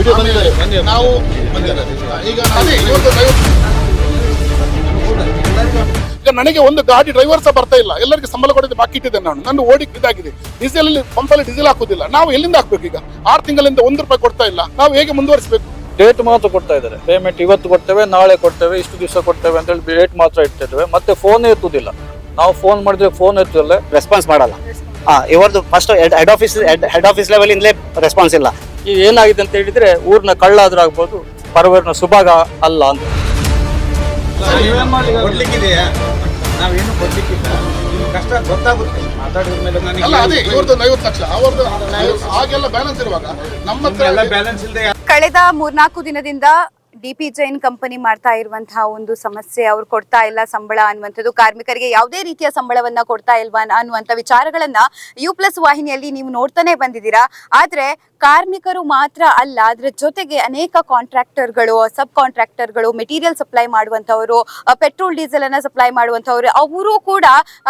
Video ಬಂದಿದ್ದಾರೆ ನಾವು ಬಂದಿದ್ದಾರೆ ಈಗ ಅದೇ ಇವತ್ತು ಈಗ ನನಗೆ ಒಂದು ಗಾಡಿ ಡ್ರೈವರ್ ಸಹ ಬರ್ತಾ ಇಲ್ಲ. ಎಲ್ಲರಿಗೆ ಸಂಬಳ ಕೊಡೋದು ಬಾಕಿ ಇಟ್ಟಿದೆ ನಾನು. ನನ್ನ ಓಡಿ ಇದಾಗಿದೆ. ಡೀಸೆಲ್ ಅಲ್ಲಿ ಪಂಪಲ್ಲಿ ಡೀಸೆಲ್ ಹಾಕೋದಿಲ್ಲ. ನಾವು ಎಲ್ಲಿಂದ ಹಾಕ್ಬೇಕು ಈಗ? ಆರು ತಿಂಗಳಿಂದ ಒಂದು ರೂಪಾಯಿ ಕೊಡ್ತಾ ಇಲ್ಲ. ನಾವು ಹೇಗೆ ಮುಂದುವರಿಸಬೇಕು? ಡೇಟ್ ಮಾತ್ರ ಕೊಡ್ತಾ ಇದ್ದಾರೆ. ಪೇಮೆಂಟ್ ಇವತ್ತು ಕೊಡ್ತೇವೆ ನಾಳೆ ಕೊಡ್ತೇವೆ ಇಷ್ಟು ದಿವಸ ಕೊಡ್ತೇವೆ ಅಂತ ಹೇಳಿ ಡೇಟ್ ಮಾತ್ರ ಇಟ್ಟಿದ್ದೇವೆ. ಮತ್ತೆ ಫೋನ್ ಎತ್ತುದಿಲ್ಲ. ನಾವು ಫೋನ್ ಮಾಡಿದ್ರೆ ಫೋನ್ ಎತ್ತಲ್ಲ ರೆಸ್ಪಾನ್ಸ್ ಮಾಡಲ್ಲ. ಹಾ ಇವರದು first head office head office level ಇಂದಲೇ ರೆಸ್ಪಾನ್ಸ್ ಇಲ್ಲ. ಈಗ ಏನಾಗಿದೆ ಅಂತ ಹೇಳಿದ್ರೆ ಊರಿನ ಕಳ್ಳಾದ್ರೂ ಆಗ್ಬೋದು ಪರವರ್ನ ಸುಭಾಗ ಅಲ್ಲ ಅಂತ. ಕೊಡ್ಲಿಕ್ಕಿದೆಯಾ? ನಾವೇನು ಕೊಡ್ಲಿಕ್ಕಿಲ್ಲ. ನಿಮ್ ಕಷ್ಟ ಗೊತ್ತಾಗುತ್ತೆ. ಮಾತಾಡಿದ ಮೇಲೆ ನನಗೆ ಅಲ್ಲ ಅದೇ ಇವ್ರದ್ದು ಐವತ್ತು ಲಕ್ಷ ಅವ್ರದ್ದು ಹಾಗೆಲ್ಲ ಬ್ಯಾಲೆನ್ಸ್ ಇರುವಾಗ ನಮ್ಮ ಹತ್ರ ಎಲ್ಲ ಬ್ಯಾಲೆನ್ಸ್ ಇಲ್ಲದೆ ಕಳೆದ ಮೂರ್ನಾಲ್ಕು ದಿನದಿಂದ ಡಿ ಪಿ ಜೈನ್ ಕಂಪನಿ ಮಾಡ್ತಾ ಇರುವಂತಹ ಒಂದು ಸಮಸ್ಯೆ ಅವ್ರು ಕೊಡ್ತಾ ಇಲ್ಲ ಸಂಬಳ ಅನ್ನುವಂಥದ್ದು. ಕಾರ್ಮಿಕರಿಗೆ ಯಾವುದೇ ರೀತಿಯ ಸಂಬಳವನ್ನ ಕೊಡ್ತಾ ಇಲ್ವಾ ಅನ್ನುವಂಥ ವಿಚಾರಗಳನ್ನ ಯು ಪ್ಲಸ್ ವಾಹಿನಿಯಲ್ಲಿ ನೀವು ನೋಡ್ತಾನೆ ಬಂದಿದ್ದೀರಾ. ಆದ್ರೆ ಕಾರ್ಮಿಕರು ಮಾತ್ರ ಅಲ್ಲ, ಅದ್ರ ಜೊತೆಗೆ ಅನೇಕ ಕಾಂಟ್ರಾಕ್ಟರ್ಗಳು ಸಬ್ ಕಾಂಟ್ರಾಕ್ಟರ್ಗಳು ಮೆಟೀರಿಯಲ್ ಸಪ್ಲೈ ಮಾಡುವಂತವರು ಪೆಟ್ರೋಲ್ ಡೀಸೆಲ್ ಅನ್ನ ಸಪ್ಲೈ ಮಾಡುವಂತವರು ಅವರು ಕೂಡ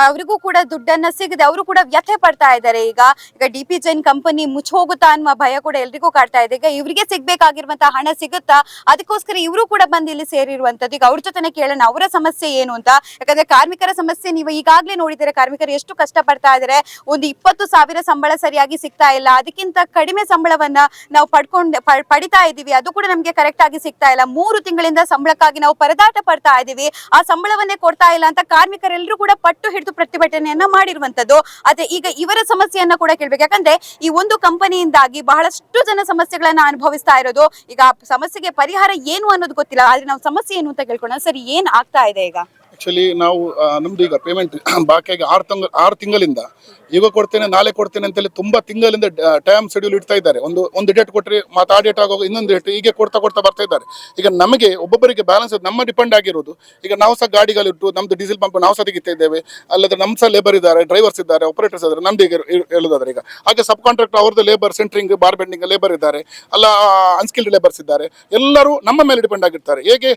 ಅವರಿಗೂ ಕೂಡ ದುಡ್ಡನ್ನ ಸಿಗದೆ ಅವರು ಕೂಡ ವ್ಯಥೆ ಪಡ್ತಾ ಇದ್ದಾರೆ. ಈಗ ಈಗ ಡಿ ಪಿ ಜೈನ್ ಕಂಪನಿ ಮುಚ್ಚ ಹೋಗುತ್ತಾ ಅನ್ನುವ ಭಯ ಕೂಡ ಎಲ್ರಿಗೂ ಕಾಡ್ತಾ ಇದೆ. ಈಗ ಇವರಿಗೆ ಸಿಗ್ಬೇಕಾಗಿರುವಂತಹ ಹಣ ಸಿಗುತ್ತಾ, ಅದಕ್ಕೋಸ್ಕರ ಇವರು ಕೂಡ ಬಂದು ಇಲ್ಲಿ ಸೇರಿರುವಂತದ್ದು ಈಗ ಅವ್ರ ಜೊತೆನೆ ಕೇಳೋಣ, ಅವರ ಸಮಸ್ಯೆ ಏನು ಅಂತ. ಯಾಕಂದ್ರೆ ಕಾರ್ಮಿಕರ ಸಮಸ್ಯೆ ನೀವು ಈಗಾಗಲೇ ನೋಡಿದರೆ ಕಾರ್ಮಿಕರು ಎಷ್ಟು ಕಷ್ಟ ಪಡ್ತಾ ಇದ್ದಾರೆ. ಒಂದು ಇಪ್ಪತ್ತು ಸಾವಿರ ಸಂಬಳ ಸರಿಯಾಗಿ ಸಿಗ್ತಾ ಇಲ್ಲ, ಅದಕ್ಕಿಂತ ಕಡಿಮೆ ಸಂಬಳವನ್ನ ನಾವು ಪಡ್ಕೊಂಡ್ ಪಡಿತಾ ಇದೀವಿ ಅದು ಕೂಡ ನಮ್ಗೆ ಕರೆಕ್ಟ್ ಆಗಿ ಸಿಗ್ತಾ ಇಲ್ಲ. ಮೂರು ತಿಂಗಳಿಂದ ಸಂಬಳಕ್ಕಾಗಿ ನಾವು ಪರದಾಟ ಪಡ್ತಾ ಇದೀವಿ ಆ ಸಂಬಳವನ್ನೇ ಕೊಡ್ತಾ ಇಲ್ಲ ಅಂತ ಕಾರ್ಮಿಕರೆಲ್ಲರೂ ಕೂಡ ಪಟ್ಟು ಹಿಡಿದು ಪ್ರತಿಭಟನೆಯನ್ನ ಮಾಡಿರುವಂತದ್ದು ಅದೇ ಈಗ ಇವರ ಸಮಸ್ಯೆಯನ್ನ ಕೂಡ ಕೇಳ್ಬೇಕು. ಯಾಕಂದ್ರೆ ಈ ಒಂದು ಕಂಪನಿಯಿಂದಾಗಿ ಬಹಳಷ್ಟು ಜನ ಸಮಸ್ಯೆಗಳನ್ನ ಅನುಭವಿಸ್ತಾ ಇರೋದು. ಈಗ ಸಮಸ್ಯೆಗೆ ಪರಿಹಾರ ಏನು ಅನ್ನೋದು ಗೊತ್ತಿಲ್ಲ. ಆದ್ರೆ ನಾವು ಸಮಸ್ಯೆ ಏನು ಅಂತ ಕೇಳ್ಕೊಳ್ಳೋಣ. ಸರಿ, ಏನ್ ಆಗ್ತಾ ಇದೆ ಈಗ? ಆಕ್ಚುಲಿ ನಾವು ನಮ್ದು ಈಗ ಪೇಮೆಂಟ್ ಬಾಕಿಯಾಗಿ ಆರು ತಿಂಗಳು, ಆರು ತಿಂಗಳಿಂದ. ಈಗ ಕೊಡ್ತೇನೆ, ನಾಳೆ ಕೊಡ್ತೇನೆ ಅಂತೇಳಿ ತುಂಬಾ ತಿಂಗಳಿಂದ ಟೈಮ್ ಶೆಡ್ಯೂಲ್ ಇಡ್ತಾ ಇದ್ದಾರೆ. ಒಂದು ಒಂದು ಡೇಟ್ ಕೊಟ್ಟರೆ ಮತ್ತೆ ಆ ಡೇಟ್ ಆಗೋ ಇನ್ನೊಂದು ಡೇಟ್ ಹೀಗೆ ಕೊಡ್ತಾ ಕೊಡ್ತಾ ಬರ್ತಾ ಇದ್ದಾರೆ. ಈಗ ನಮಗೆ ಒಬ್ಬೊಬ್ಬರಿಗೆ ಬ್ಯಾಲೆನ್ಸ್ ನಮ್ಮ ಡಿಪೆಂಡ್ ಆಗಿರೋದು. ಈಗ ನಾವು ಸಹ ಗಾಡಿಗಳಿಟ್ಟು, ನಮ್ದು ಡೀಸೆಲ್ ಪಂಪ್ ನಾವು ಸಹ ತೆಗಿತಾ ಇದ್ದೇವೆ. ಅಲ್ಲದೆ ನಮ್ಮ ಸಹ ಲೇಬರ್ ಇದ್ದಾರೆ ಡ್ರೈವರ್ಸ್ ಇದ್ದಾರೆ ಆಪರೇಟರ್ಸ್ ಇದ್ದಾರೆ, ನಮ್ದು ಈಗ ಹೇಳೋದಾದ್ರೆ ಈಗ. ಹಾಗೆ ಸಬ್ ಕಾಂಟ್ರಾಕ್ಟರ್ ಅವ್ರದ್ದು labour centring bar bending labour ಇದ್ದಾರೆ. ಅಲ್ಲ ಅನ್ಸ್ಕಿಲ್ಡ್ ಲೇಬರ್ಸ್ ಇದ್ದಾರೆ. ಎಲ್ಲರೂ ನಮ್ಮ ಮೇಲೆ ಡಿಪೆಂಡ್ ಆಗಿರ್ತಾರೆ. ಹೇಗೆ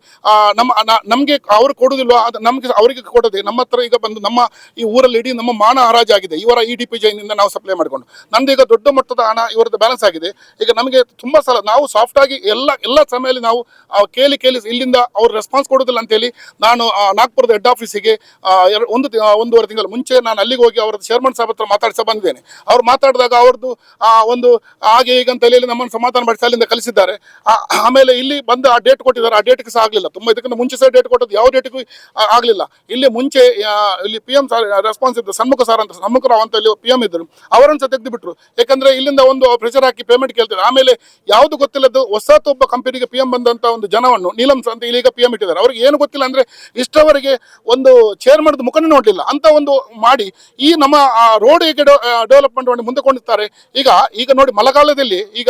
ನಮ್ಮ, ನಮಗೆ ಅವರು ಕೊಡುದಿಲ್ವಾ, ಅದು ನಮ್ಗೆ ಅವರಿಗೆ ಕೊಡದೆ ನಮ್ಮ ಹತ್ರ ಈಗ ಬಂದು ನಮ್ಮ ಈ ಊರಲ್ಲಿ ಇಡೀ ನಮ್ಮ ಮಾನ ಹರಾಜಾಗಿದೆ ಇವರ ಇ ಡಿ ಪಿ ಜೈನಿಂದ ನಾವು ಸಪ್ಲೈ ಮಾಡಿಕೊಂಡು. ನಂದು ಈಗ ದೊಡ್ಡ ಮಟ್ಟದ ಹಣ ಇವರದ್ದು ಬ್ಯಾಲೆನ್ಸ್ ಆಗಿದೆ. ಈಗ ನಮಗೆ ತುಂಬ ಸಲ ನಾವು ಸಾಫ್ಟ್ ಆಗಿ ಎಲ್ಲ ಎಲ್ಲ ಸಮಯದಲ್ಲಿ ನಾವು ಕೇಳಿ ಕೇಳಿ ಇಲ್ಲಿಂದ ಅವ್ರು ರೆಸ್ಪಾನ್ಸ್ ಕೊಡೋದಿಲ್ಲ ಅಂತೇಳಿ ನಾನು ನಾಗ್ಪುರದ ಹೆಡ್ ಆಫೀಸಿಗೆ ಒಂದು ಒಂದೂವರೆ ತಿಂಗಳ ಮುಂಚೆ ನಾನು ಅಲ್ಲಿಗೆ ಹೋಗಿ ಅವರ ಚೇರ್ಮನ್ ಸಾಹೇಬ್ ಹತ್ರ ಮಾತಾಡಿಸ ಬಂದಿದ್ದೇನೆ. ಅವ್ರು ಮಾತಾಡಿದಾಗ ಅವ್ರದ್ದು ಒಂದು, ಹಾಗೆ ಈಗ ಅಂತ ಹೇಳಿ ನಮ್ಮನ್ನು ಸಮಾಧಾನ ಮಾಡಿಸಿ ಅಲ್ಲಿಂದ ಕಲಿಸಿದ್ದಾರೆ ಆಮೇಲೆ ಇಲ್ಲಿ ಬಂದು ಆ ಡೇಟ್ ಕೊಟ್ಟಿದ್ದಾರೆ. ಆ ಡೇಟ್ಗೆ ಸಹ ಆಗಲಿಲ್ಲ. ತುಂಬ ಇದಕ್ಕಿಂತ ಮುಂಚೆ ಸಹ ಡೇಟ್ ಕೊಟ್ಟದ್ದು. ಯಾವ ಡೇಟ್ಗೂ ಆಗಲಿಲ್ಲ. ಇಲ್ಲಿ ಮುಂಚೆ ಇಲ್ಲಿ ಪಿ ಎಂ ಸಾರ್ ರೆಸ್ಪಾನ್ಸ್ ಇದ್ದ ಸಮ್ಮುಖ ಸಾರ್ ಅಂತ, ಸಣ್ಮುಖ ರಾವ್ ಅಂತ ಇಲ್ಲಿ ಪಿ ಎಂ ಇದ್ದರು. ಅವರನ್ನು ಸಹ ತೆಗೆದುಬಿಟ್ರು. ಯಾಕಂದ್ರೆ ಇಲ್ಲಿಂದ ಒಂದು ಪ್ರೆಷರ್ ಹಾಕಿ ಪೇಮೆಂಟ್ ಕೇಳ್ತಾರೆ. ಆಮೇಲೆ ಯಾವುದು ಗೊತ್ತಿಲ್ಲದ್ದು ಹೊಸತೊಬ್ಬ ಕಂಪನಿಗೆ ಪಿ ಎಂ ಬಂದಂತ ಒಂದು ಜನವನ್ನು, ನೀಲಂ ಅಂತ ಇಲ್ಲಿಗ ಪಿ ಎಂ ಇಟ್ಟಿದ್ದಾರೆ. ಅವ್ರಿಗೆ ಏನು ಗೊತ್ತಿಲ್ಲ ಅಂದ್ರೆ ಇಷ್ಟವರೆಗೆ ಒಂದು ಚೇರ್ಮನ್ದು ಮುಖನೇ ನೋಡಲಿಲ್ಲ. ಅಂತ ಒಂದು ಮಾಡಿ ಈ ನಮ್ಮ ರೋಡ್ ಹೇಗೆ ಡೆವಲಪ್ಮೆಂಟ್ ಮಾಡಿ ಮುಂದೆ ಕೊಂಡಿರ್ತಾರೆ ಈಗ ಈಗ ನೋಡಿ ಮಳೆಗಾಲದಲ್ಲಿ ಈಗ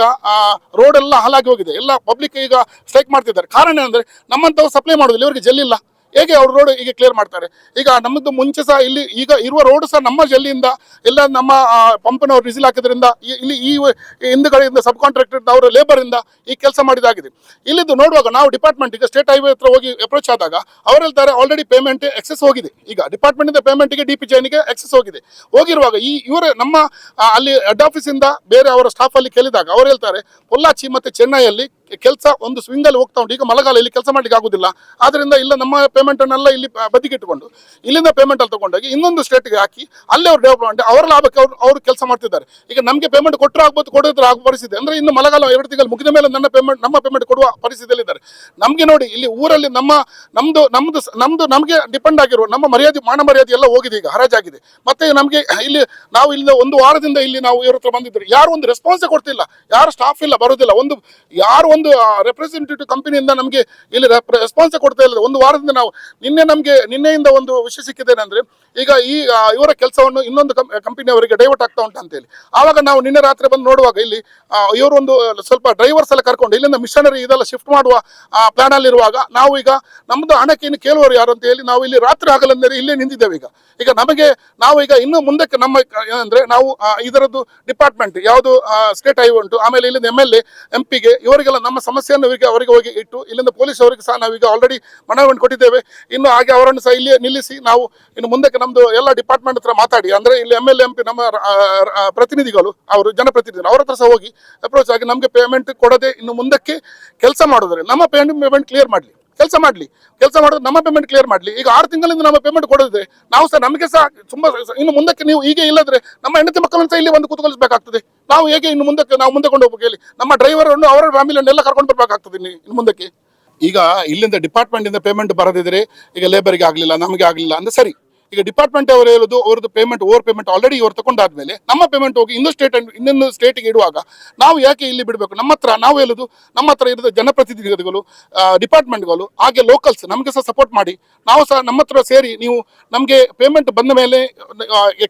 ರೋಡ್ ಎಲ್ಲ ಹಾಳಾಗಿ ಹೋಗಿದೆ. ಎಲ್ಲ ಪಬ್ಲಿಕ್ ಈಗ ಸ್ಟ್ರೈಕ್ ಮಾಡ್ತಿದ್ದಾರೆ. ಕಾರಣ ಏನಂದ್ರೆ ನಮ್ಮಂತವ್ರು ಸಪ್ಲೈ ಮಾಡೋದಿಲ್ಲ. ಇವರಿಗೆ ಜಲ್ಲಿಲ್ಲ ಹೇಗೆ ಅವ್ರ ರೋಡ್ ಈಗ ಕ್ಲಿಯರ್ ಮಾಡ್ತಾರೆ? ಈಗ ನಮ್ಮದು ಮುಂಚೆ ಸಹ ಇಲ್ಲಿ ಈಗ ಇರುವ ರೋಡ್ ಸಹ ನಮ್ಮ ಜಲ್ಲಿಯಿಂದ ಎಲ್ಲ ನಮ್ಮ ಪಂಪ್ನವ್ರು ಡೀಸೆಲ್ ಹಾಕಿದ್ರಿಂದ ಇಲ್ಲಿ ಈ ಹಿಂದುಗಡೆಯಿಂದ ಸಬ್ ಕಾಂಟ್ರಾಕ್ಟರ್ ಅವರ ಲೇಬರ್ ಇಂದ ಈ ಕೆಲಸ ಮಾಡಿದಾಗಿದೆ. ಇಲ್ಲಿದ್ದು ನೋಡುವಾಗ ನಾವು ಡಿಪಾರ್ಟ್ಮೆಂಟ್ ಈಗ ಸ್ಟೇಟ್ ಹೈವೇ ಹತ್ರ ಹೋಗಿ ಅಪ್ರೋಚ್ ಆದಾಗ ಅವ್ರು ಹೇಳ್ತಾರೆ ಆಲ್ರೆಡಿ ಪೇಮೆಂಟ್ ಎಕ್ಸೆಸ್ ಹೋಗಿದೆ. ಈಗ ಡಿಪಾರ್ಟ್ಮೆಂಟ್ ಇಂದ ಪೇಮೆಂಟ್ಗೆ ಡಿ ಪಿ ಜೈನಿಗೆ ಎಕ್ಸೆಸ್ ಹೋಗಿದೆ. ಹೋಗಿರುವಾಗ ಈ, ಇವರ ನಮ್ಮ ಅಲ್ಲಿ ಹೆಡ್ ಆಫೀಸ್ ಇಂದ ಬೇರೆ ಅವರ ಸ್ಟಾಫ್ ಅಲ್ಲಿ ಕೇಳಿದಾಗ ಅವ್ರು ಹೇಳ್ತಾರೆ, ಪೊಲ್ಲಾಚಿ ಮತ್ತೆ ಚೆನ್ನೈಯಲ್ಲಿ ಕೆಲಸ ಒಂದು ಸ್ವಿಂಗ್ ಅಲ್ಲಿ ಹೋಗ್ತಾ ಉಂಟು. ಈಗ ಮಳೆಗಾಲ ಇಲ್ಲಿ ಕೆಲಸ ಮಾಡ್ಲಿಕ್ಕೆ ಆಗುದಿಲ್ಲ. ಆದ್ರಿಂದ ಇಲ್ಲ ನಮ್ಮ ಪೇಮೆಂಟ್ ಅನ್ನೆಲ್ಲ ಇಲ್ಲಿ ಬದಿಗಿಟ್ಟುಕೊಂಡು, ಇಲ್ಲಿಂದ ಪೇಮೆಂಟ್ ಅಲ್ಲಿ ತಗೊಂಡೋಗಿ ಇನ್ನೊಂದು ಸ್ಟೇಟ್ಗೆ ಹಾಕಿ ಅಲ್ಲಿ ಅವ್ರು ಮಾಡಿ, ಅವರ ಲಾಭಕ್ಕೆ ಅವ್ರು, ಅವರು ಕೆಲಸ ಮಾಡ್ತಿದ್ದಾರೆ. ಈಗ ನಮಗೆ ಪೇಮೆಂಟ್ ಕೊಟ್ಟರೆ ಆಗ್ಬೋದು ಕೊಡೋದ್ರ ಆಗುವ ಪರಿಸ್ಥಿತಿ. ಅಂದ್ರೆ ಇನ್ನು ಮಳೆಗಾಲ ಎರಡು ತಿಂಗಳು ಮುಗಿದ ಮೇಲೆ ನನ್ನ ಪೇಮೆಂಟ್ ನಮ್ಮ ಪೇಮೆಂಟ್ ಕೊಡುವ ಪರಿಸ್ಥಿತಿಯಲ್ಲಿ ಇದ್ದಾರೆ ನಮಗೆ ನೋಡಿ, ಇಲ್ಲಿ ಊರಲ್ಲಿ ನಮ್ಮ, ನಮ್ದು ಸ- ನಮ್ದು ನಮಗೆ ಡಿಪೆಂಡ್ ಆಗಿರುವ, ನಮ್ಮ ಮರ್ಯಾದೆ, ಮಾನ ಮರ್ಯಾದೆ ಎಲ್ಲ ಹೋಗಿದೆ ಈಗ ಹರಾಜಾಗಿದೆ ಮತ್ತೆ ನಮಗೆ ಇಲ್ಲಿ ನಾವು ಇಲ್ಲಿ ಒಂದು ವಾರದಿಂದ ಇಲ್ಲಿ ನಾವು ಇವ್ರ ಹತ್ರ ಬಂದಿದ್ರು ಯಾರು ಒಂದು ರೆಸ್ಪಾನ್ಸೇ ಕೊಡ್ತಿಲ್ಲ. ಯಾರು ಸ್ಟಾಫ್ ಇಲ್ಲ, ಬರೋದಿಲ್ಲ. ಒಂದು, ಯಾರು ಒಂದು ರೆಪ್ರೆಸೆಂಟೇಟಿವ್ ಕಂಪನಿಯಿಂದ ನಮಗೆ ಇಲ್ಲಿ ರೆಸ್ಪಾನ್ಸ್ ಕೊಡ್ತಾ ಇಲ್ಲ ಒಂದು ವಾರದಿಂದ ನಾವು ನಿನ್ನೆ ನಮಗೆ, ನಿನ್ನೆಯಿಂದ ಒಂದು ವಿಷಯ ಸಿಕ್ಕಿದ್ದೇನೆ ಅಂದ್ರೆ ಈಗ ಈ ಇವರ ಕೆಲಸವನ್ನು ಇನ್ನೊಂದು ಕಂಪನಿ ಅವರಿಗೆ ಡೈವರ್ಟ್ ಆಗ್ತಾ ಉಂಟು ಅಂತೇಳಿ. ಆವಾಗ ನಾವು ನಿನ್ನೆ ರಾತ್ರಿ ಬಂದು ನೋಡುವಾಗ ಇಲ್ಲಿ ಇವರೊಂದು ಸ್ವಲ್ಪ ಡ್ರೈವರ್ಸ್ ಎಲ್ಲ ಕರ್ಕೊಂಡು, ಇಲ್ಲಿಂದ ಮಿಷನರಿ ಇದೆಲ್ಲ ಶಿಫ್ಟ್ ಮಾಡುವ ಪ್ಲಾನ್ ಅಲ್ಲಿ ಇರುವಾಗ ನಾವು ಈಗ ನಮ್ದು ಹಣಕ್ಕೆ ಇನ್ನು ಕೇಳುವವರು ಯಾರು ಅಂತ ಹೇಳಿ ನಾವು ಇಲ್ಲಿ ರಾತ್ರಿ ಆಗಲೆಂದರೆ ಇಲ್ಲೇ ನಿಂತಿದ್ದೇವೆ ಈಗ. ಈಗ ನಮಗೆ, ನಾವು ಈಗ ಇನ್ನು ಮುಂದಕ್ಕೆ ನಮ್ಮ, ಏನಂದ್ರೆ ನಾವು ಇದರದ್ದು ಡಿಪಾರ್ಟ್ಮೆಂಟ್ ಯಾವುದು ಸ್ಟೇಟ್ ಹೈವೇ ಉಂಟು, ಆಮೇಲೆ ಇಲ್ಲಿಂದ ಎಂ ಎಲ್ ಎ ಎಂ ಪಿಗೆ ಇವರಿಗೆಲ್ಲ ನಮ್ಮ ಸಮಸ್ಯೆಯನ್ನು ಇವರಿಗೆ ಅವರಿಗೆ ಹೋಗಿ ಇಟ್ಟು, ಇಲ್ಲಿಂದ ಪೊಲೀಸ್ ಅವರಿಗೆ ಸಹ ನಾವೀಗ ಆಲ್ರೆಡಿ ಮನವಿಯನ್ನು ಕೊಟ್ಟಿದ್ದೇವೆ ಇನ್ನು ಹಾಗೆ ಅವರನ್ನು ಸಹ ಇಲ್ಲಿ ನಿಲ್ಲಿಸಿ ನಾವು ಇನ್ನು ಮುಂದಕ್ಕೆ ನಮ್ದು ಎಲ್ಲ ಡಿಪಾರ್ಟ್ಮೆಂಟ್ ಹತ್ರ ಮಾತಾಡಿ. ಅಂದ್ರೆ ಇಲ್ಲಿ ಎಂ ಎಲ್ ಎಂ ಪಿ ನಮ್ಮ ಪ್ರತಿನಿಧಿಗಳು, ಅವರು ಜನಪ್ರತಿನಿಧಿಗಳು, ಅವ್ರ ಹತ್ರ ಸಹ ಹೋಗಿ ಅಪ್ರೋಚ್ ಆಗಿ ನಮಗೆ ಪೇಮೆಂಟ್ ಕೊಡದೆ ಇನ್ನು ಮುಂದಕ್ಕೆ ಕೆಲಸ ಮಾಡಿದ್ರೆ ನಮ್ಮ ಪೇಮೆಂಟ್ ಪೇಮೆಂಟ್ ಕ್ಲಿಯರ್ ಮಾಡಲಿ. ಕೆಲಸ ಮಾಡಲಿ. ಕೆಲಸ ಮಾಡಿದ್ರೆ ನಮ್ಮ ಪೇಮೆಂಟ್ ಕ್ಲಿಯರ್ ಮಾಡಲಿ. ಈಗ ಆರು ತಿಂಗಳಿಂದ ನಮ್ಮ ಪೇಮೆಂಟ್ ಕೊಡೋದ್ರೆ ನಾವು ಸಹ ನಮಗೆ ಸಹ ತುಂಬಾ ಇನ್ನು ಮುಂದಕ್ಕೆ ನೀವು ಹೀಗೆ ಇಲ್ಲದ್ರೆ ನಮ್ಮ ಹೆಂಡತಿ ಮಕ್ಕಳನ್ನು ಸಹ ಇಲ್ಲಿ ಒಂದು ಕೂತ್ಕೊಳಿಸಬೇಕಾಗ್ತದೆ. ನಾವು ಹೇಗೆ ಇನ್ನು ಮುಂದಕ್ಕೆ ನಾವು ಮುಂದೆ ಕೊಂಡು ಹೋಗ್ಬೇಕು ಹೇಳಿ. ನಮ್ಮ ಡ್ರೈವರ್ ಅನ್ನು ಅವರ ಫ್ಯಾಮಿಲಿಯನ್ನೆಲ್ಲ ಕರ್ಕೊಂಡು ಬರ್ಬೇಕಾಗ್ತದೆ ಇನ್ನು ಮುಂದಕ್ಕೆ. ಈಗ ಇಲ್ಲಿಂದ ಡಿಪಾರ್ಟ್ಮೆಂಟ್ ಇಂದ ಪೇಮೆಂಟ್ ಬರದಿದ್ರೆ ಈಗ ಲೇಬರ್ಗೆ ಆಗಲಿಲ್ಲ, ನಮಗೆ ಆಗಲಿಲ್ಲ ಅಂದ್ರೆ ಸರಿ. ಈಗ ಡಿಪಾರ್ಟ್ಮೆಂಟ್ ಅವರು ಹೇಳುದು, ಅವ್ರದ್ದು ಪೇಮೆಂಟ್ ಓವರ್ ಪೇಮೆಂಟ್ ಆಲ್ರೆಡಿ ಇವ್ರು ತಗೊಂಡಾದ್ಮೇಲೆ ನಮ್ಮ ಪೇಮೆಂಟ್ ಹೋಗಿ ಇನ್ನೊಂದು ಸ್ಟೇಟ್ ಇನ್ನೊಂದು ಸ್ಟೇಟ್ಗೆ ಇಡುವಾಗ ನಾವು ಯಾಕೆ ಇಲ್ಲಿ ಬಿಡಬೇಕು? ನಮ್ಮ ಹತ್ರ ನಾವು ಹೇಳುದು, ನಮ್ಮ ಹತ್ರ ಇರೋದು ಜನಪ್ರತಿನಿಧಿಗಳು ಡಿಪಾರ್ಟ್ಮೆಂಟ್ಗಳು ಹಾಗೆ ಲೋಕಲ್ಸ್ ನಮಗೆ ಸಹ ಸಪೋರ್ಟ್ ಮಾಡಿ. ನಾವು ಸಹ ನಮ್ಮ ಹತ್ರ ಸೇರಿ ನೀವು ನಮಗೆ ಪೇಮೆಂಟ್ ಬಂದ ಮೇಲೆ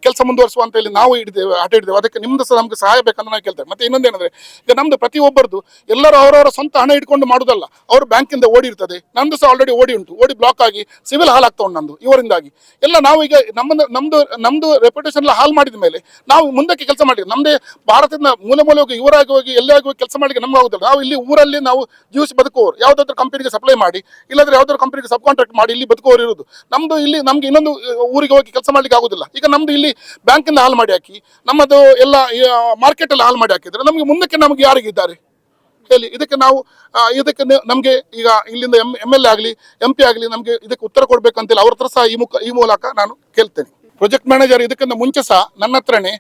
ಕೆಲಸ ಮುಂದುವರಿಸುವ ಅಂತ ಹೇಳಿ ನಾವು ಹಿಡಿದೇವೆ, ಆಟ ಹಿಡಿದೇವೆ. ಅದಕ್ಕೆ ನಿಮ್ದು ಸಹ ನಮಗೆ ಸಹಾಯ ಬೇಕಂತ ನಾವು ಕೇಳ್ತೇವೆ. ಮತ್ತೆ ಇನ್ನೊಂದೇನಂದ್ರೆ ಈಗ ನಮ್ದು ಪ್ರತಿಯೊಬ್ಬರದು ಎಲ್ಲರೂ ಅವರವರ ಸ್ವಂತ ಹಣ ಇಟ್ಕೊಂಡು ಮಾಡುದಲ್ಲ, ಅವರು ಬ್ಯಾಂಕಿಂದ ಓಡಿ ಇರ್ತದೆ. ನಂದು ಸಹ ಆಲ್ರೆಡಿ ಓಡಿ ಉಂಟು. ಓಡಿ ಬ್ಲಾಕ್ ಆಗಿ ಸಿವಿಲ್ ಹಾಲ್ ಆಗ್ತಾ ಉಂಟು ನಂದು, ಇವರಿಂದಾಗಿ. ಎಲ್ಲ ನಾವು ಈಗ ನಮ್ಮದು ನಮ್ದು ನಮ್ದು ರೆಪ್ಯುಟೇಷನ್ ಎಲ್ಲ ಹಾಲ್ ಮಾಡಿದ ಮೇಲೆ ನಾವು ಮುಂದಕ್ಕೆ ಕೆಲಸ ಮಾಡಿ ನಮ್ಮದೇ ಭಾರತದ ಮೂಲೆ ಮೂಲೆ ಹೋಗಿ ಇವರಾಗಿ ಹೋಗಿ ಎಲ್ಲೇ ಆಗಿ ಹೋಗಿ ಕೆಲಸ ಮಾಡಲಿಕ್ಕೆ ನಮ್ಗೆ ಆಗುದಿಲ್ಲ. ನಾವು ಇಲ್ಲಿ ಊರಲ್ಲಿ ನಾವು ಜೀವಿಸಿ ಬದುಕುವವರು. ಯಾವ್ದಾದ್ರು ಕಂಪನಿಗೆ ಸಪ್ಲೈ ಮಾಡಿ, ಇಲ್ಲಾಂದ್ರೆ ಯಾವ್ದಾದ್ರು ಕಂಪನಿಗೆ ಸಬ್ ಕಾಂಟ್ರಾಕ್ಟ್ ಮಾಡಿ ಇಲ್ಲಿ ಬದುಕುವವರು ಇರೋದು. ನಮ್ದು ಇಲ್ಲಿ ನಮ್ಗೆ ಇನ್ನೊಂದು ಊರಿಗೆ ಹೋಗಿ ಕೆಲಸ ಮಾಡ್ಲಿಕ್ಕೆ ಆಗುದಿಲ್ಲ. ಈಗ ನಮ್ದು ಇಲ್ಲಿ ಬ್ಯಾಂಕಿಂದ ಹಾಲ್ ಮಾಡಿ ಹಾಕಿ, ನಮ್ಮದು ಎಲ್ಲ ಮಾರ್ಕೆಟ್ ಅಲ್ಲಿ ಹಾಲ್ ಮಾಡಿ ಹಾಕಿದ್ರೆ ನಮಗೆ ಮುಂದಕ್ಕೆ ನಮ್ಗೆ ಯಾರಿಗಿದ್ದಾರೆ ಹೇಳಿ ಇದಕ್ಕೆ ನಾವು ಇದಕ್ಕೆ ನಮಗೆ ಈಗ ಇಲ್ಲಿಂದ ಎಂ ಎಲ್ ಎ ಆಗಲಿ, ಎಂ ಪಿ ಆಗಲಿ ನಮ್ಗೆ ಇದಕ್ಕೆ ಉತ್ತರ ಕೊಡ್ಬೇಕಂತೇಳಿ ಅವ್ರ ಹತ್ರ ಸಹ ಈ ಮುಖ, ಈ ಮೂಲಕ ನಾನು ಕೇಳ್ತೇನೆ. ಪ್ರಾಜೆಕ್ಟ್ ಮ್ಯಾನೇಜರ್ ಇದಕ್ಕಿಂತ ಮುಂಚೆ ಸಹ ನನ್ನ ಹತ್ರನೇ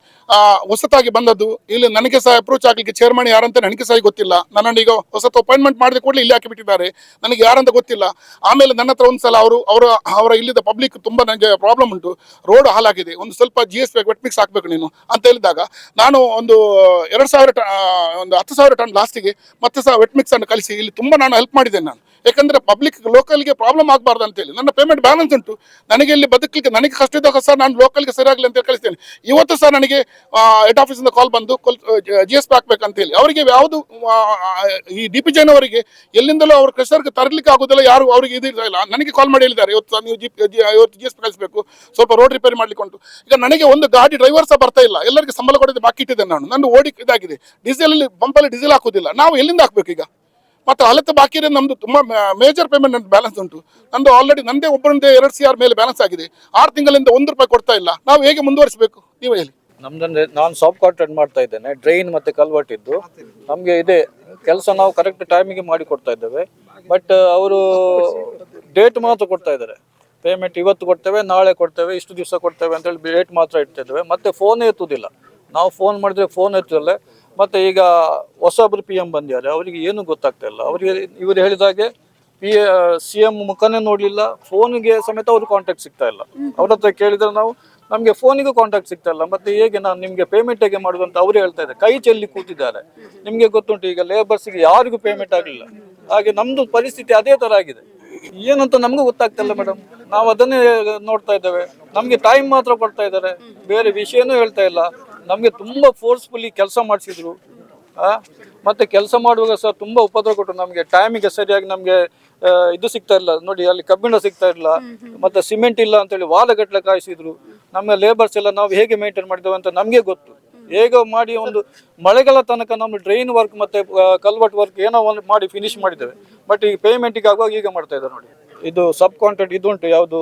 ಹೊಸತಾಗಿ ಬಂದದ್ದು. ಇಲ್ಲಿ ನನಗೆ ಸಹ ಅಪ್ರೋಚ್ ಆಗ್ಲಿಕ್ಕೆ ಚೇರ್ಮನ್ ಯಾರಂತ ನನಗೆ ಸಹ ಗೊತ್ತಿಲ್ಲ. ನನ್ನನ್ನು ಈಗ ಹೊಸತು ಅಪಾಯಿಂಟ್ಮೆಂಟ್ ಮಾಡಿದ ಕೂಡಲೇ ಇಲ್ಲಿ ಹಾಕಿ ಬಿಟ್ಟಿದ್ದಾರೆ. ನನಗೆ ಯಾರಂತ ಗೊತ್ತಿಲ್ಲ. ಆಮೇಲೆ ನನ್ನ ಹತ್ರ ಒಂದ್ಸಲ ಅವರು, ಅವರ ಅವರ ಇಲ್ಲಿದ್ದ ಪಬ್ಲಿಕ್ ತುಂಬಾ ನನಗೆ ಪ್ರಾಬ್ಲಮ್ ಉಂಟು. ರೋಡ್ ಹಾಲಾಗಿದೆ ಒಂದು ಸ್ವಲ್ಪ ಜಿ ಎಸ್ ವೆಟ್ ಮಿಕ್ಸ್ ಹಾಕ್ಬೇಕು ನೀನು ಅಂತ ಹೇಳಿದಾಗ ನಾನು ಒಂದು ಎರಡು ಸಾವಿರ ಒಂದು ಹತ್ತು ಸಾವಿರ ಟನ್ ಲಾಸ್ಟಿಗೆ ಮತ್ತೆ ಸಹ ವೆಟ್ ಮಿಕ್ಸ್ ಅನ್ನು ಕಲಿಸಿ. ಇಲ್ಲಿ ತುಂಬಾ ನಾನು ಹೆಲ್ಪ್ ಮಾಡಿದ್ದೇನೆ ನಾನು. ಯಾಕಂದ್ರೆ ಪಬ್ಲಿಕ್ ಲೋಕಲ್ಗೆ ಪ್ರಾಬ್ಲಮ್ ಆಗಬಾರ್ದು ಅಂತೇಳಿ ನನ್ನ ಪೇಮೆಂಟ್ ಬ್ಯಾಲೆನ್ಸ್ ಉಂಟು. ನನಗೆ ಇಲ್ಲಿ ಬದುಕಲಿಕ್ಕೆ ನನಗೆ ಕಷ್ಟ ಇದ್ದಾಗ ಸರ್ ನಾನು ಲೋಕಲ್ಗೆ ಸರಿಯಾಗಲಿ ಅಂತ ಕಳಿಸ್ತೇನೆ. ಇವತ್ತು ಸರ್ ನನಗೆ ಹೆಡ್ ಆಫೀಸಿಂದ ಕಾಲ್ ಬಂದು ಜಿ ಎಸ್ ಪಿ ಹಾಕ್ಬೇಕಂತೇಳಿ ಅವರಿಗೆ ಯಾವುದು ಈ ಡಿ ಪಿ ಜೈನ್ ಅವರಿಗೆ ಎಲ್ಲಿಂದಲೂ ಅವ್ರ ಕ್ರೆಷರ್ಗೆ ತರಲಿಕ್ಕೆ ಆಗೋದಿಲ್ಲ. ಯಾರು ಅವರಿಗೆ ಇದು ಇಲ್ಲ. ನನಗೆ ಕಾಲ್ ಮಾಡಿ ಹೇಳಿದ್ದಾರೆ. ಇವತ್ತು ನೀವು ಜಿ ಇವತ್ತು ಜಿ ಎಸ್ ಪಿ ಕಳಿಸಬೇಕು. ಸ್ವಲ್ಪ ರೋಡ್ ರಿಪೇರಿ ಮಾಡ್ಲಿಕ್ಕೆ ಉಂಟು. ಈಗ ನನಗೆ ಒಂದು ಗಾಡಿ ಡ್ರೈವರ್ ಸಹ ಬರ್ತಾ ಇಲ್ಲ. ಎಲ್ಲರಿಗೆ ಸಂಬಳ ಕೊಡೋದು ಬಾಕಿ ಇಟ್ಟಿದ್ದೇನೆ ನಾನು. ನನ್ನ ಓಡಿ ಇದಾಗಿದೆ. ಡೀಸೆಲಲ್ಲಿ ಪಂಪಲ್ಲಿ ಡೀಸೆಲ್ ಹಾಕೋದಿಲ್ಲ. ನಾವು ಎಲ್ಲಿಂದ ಹಾಕ್ಬೇಕು ಈಗ? ಮತ್ತೆ ಹಲತ್ತು ಬಾಕಿ ನಮ್ಮದು ತುಂಬಾ ಮೇಜರ್ ಪೇಮೆಂಟ್ ನನ್ನ ಬ್ಯಾಲೆನ್ಸ್ ಉಂಟು. ನಂದು ಆಲ್ರೆಡಿ ನಂದೇ ಒಬ್ಬರಿಂದ ಎರಡು ಸಿ ಆರ್ ಮೇಲೆ ಬ್ಯಾಲೆನ್ಸ್ ಆಗಿದೆ. ಆರು ತಿಂಗಳಿಂದ ಒಂದು ರೂಪಾಯಿ ಕೊಡ್ತಾ ಇಲ್ಲ. ನಾವು ಹೇಗೆ ಮುಂದುವರಿಸಬೇಕು? ನೀವು ಹೇಳಿ. ನಮ್ದಂದ್ರೆ ನಾನು ಸಾಫ್ಟ್ ಕಾಂಟ್ರಾಕ್ಟ್ ಮಾಡ್ತಾ ಇದ್ದೇನೆ. ಡ್ರೈನ್ ಮತ್ತೆ ಕಲ್ವರ್ಟ್ ಇದ್ದು ನಮಗೆ ಇದೆ. ಕೆಲಸ ನಾವು ಕರೆಕ್ಟ್ ಟೈಮಿಗೆ ಮಾಡಿ ಕೊಡ್ತಾ ಇದ್ದೇವೆ. ಬಟ್ ಅವರು ಡೇಟ್ ಮಾತ್ರ ಕೊಡ್ತಾ ಇದ್ದಾರೆ. ಪೇಮೆಂಟ್ ಇವತ್ತು ಕೊಡ್ತೇವೆ, ನಾಳೆ ಕೊಡ್ತೇವೆ, ಇಷ್ಟು ದಿವಸ ಕೊಡ್ತೇವೆ ಅಂತೇಳಿ ಡೇಟ್ ಮಾತ್ರ ಇಡ್ತಿದ್ದೇವೆ ಮತ್ತೆ ಫೋನೇ ಎತ್ತುವುದಿಲ್ಲ ನಾವು ಫೋನ್ ಮಾಡಿದ್ರೆ ಫೋನ್ ಎತ್ತಲ್ಲ ಮತ್ತೆ ಈಗ ಹೊಸಬ್ರು ಪಿ ಎಂ ಬಂದಿದ್ದಾರೆ ಅವರಿಗೆ ಏನು ಗೊತ್ತಾಗ್ತಾ ಇಲ್ಲ. ಅವರಿಗೆ ಇವರು ಹೇಳಿದಾಗೆ ಪಿ ಸಿ ಎಂ ಮುಖನೇ ನೋಡ್ಲಿಲ್ಲ ಫೋನ್ಗೆ ಸಮೇತ ಅವರು ಕಾಂಟ್ಯಾಕ್ಟ್ ಸಿಗ್ತಾ ಇಲ್ಲ. ಅವ್ರ ಹತ್ರ ಕೇಳಿದ್ರೆ ನಾವು ನಮಗೆ ಫೋನಿಗೂ ಕಾಂಟ್ಯಾಕ್ಟ್ ಸಿಗ್ತಾ ಇಲ್ಲ. ಮತ್ತೆ ಹೇಗೆ ನಾನು ನಿಮಗೆ ಪೇಮೆಂಟ್ ಹೇಗೆ ಮಾಡುದು ಅಂತ ಅವರು ಹೇಳ್ತಾ ಇದ್ದಾರೆ. ಕೈ ಚೆಲ್ಲಿ ಕೂತಿದ್ದಾರೆ. ನಿಮಗೆ ಗೊತ್ತುಂಟು ಈಗ ಲೇಬರ್ಸ್ಗೆ ಯಾರಿಗೂ ಪೇಮೆಂಟ್ ಆಗಲಿಲ್ಲ. ಹಾಗೆ ನಮ್ಮದು ಪರಿಸ್ಥಿತಿ ಅದೇ ತರ ಆಗಿದೆ. ಏನಂತ ನಮಗೂ ಗೊತ್ತಾಗ್ತಾ ಇಲ್ಲ ಮೇಡಮ್ ನಾವು ಅದನ್ನೇ ನೋಡ್ತಾ ಇದ್ದೇವೆ. ನಮಗೆ ಟೈಮ್ ಮಾತ್ರ ಕೊಡ್ತಾ ಇದ್ದಾರೆ. ಬೇರೆ ವಿಷಯನೂ ಹೇಳ್ತಾ ಇಲ್ಲ. ನಮಗೆ ತುಂಬ ಫೋರ್ಸ್ಫುಲಿ ಕೆಲಸ ಮಾಡಿಸಿದ್ರು. ಮತ್ತು ಕೆಲಸ ಮಾಡುವಾಗ ಸಹ ತುಂಬ ಉಪದ್ರ ಕೊಟ್ಟರು ನಮಗೆ. ಟೈಮಿಗೆ ಸರಿಯಾಗಿ ನಮಗೆ ಇದು ಸಿಗ್ತಾ ಇಲ್ಲ ನೋಡಿ, ಅಲ್ಲಿ ಕಬ್ಬಿಣ ಸಿಗ್ತಾ ಇಲ್ಲ ಮತ್ತೆ ಸಿಮೆಂಟ್ ಇಲ್ಲ ಅಂತೇಳಿ ವಾರಗಟ್ಟಲೆ ಕಾಯಿಸಿದ್ರು. ನಮ್ಮ ಲೇಬರ್ಸ್ ಎಲ್ಲ ನಾವು ಹೇಗೆ ಮೇಂಟೈನ್ ಮಾಡಿದ್ದೇವೆ ಅಂತ ನಮಗೆ ಗೊತ್ತು. ಹೇಗೆ ಮಾಡಿ ಒಂದು ಮಳೆಗಾಲ ತನಕ ನಮ್ಮ ಡ್ರೈನ್ ವರ್ಕ್ ಮತ್ತೆ ಕಲ್ವರ್ಟ್ ವರ್ಕ್ ಏನೋ ಒಂದು ಮಾಡಿ ಫಿನಿಶ್ ಮಾಡಿದ್ದೇವೆ. ಬಟ್ ಈಗ ಪೇಮೆಂಟಿಗೆ ಆಗುವಾಗ ಈಗ ಮಾಡ್ತಾ ಇದ್ದಾರೆ ನೋಡಿ. ಇದು ಸಬ್ ಕಾಂಟ್ರಾಕ್ಟ್ ಇದು ಉಂಟು ಯಾವುದು?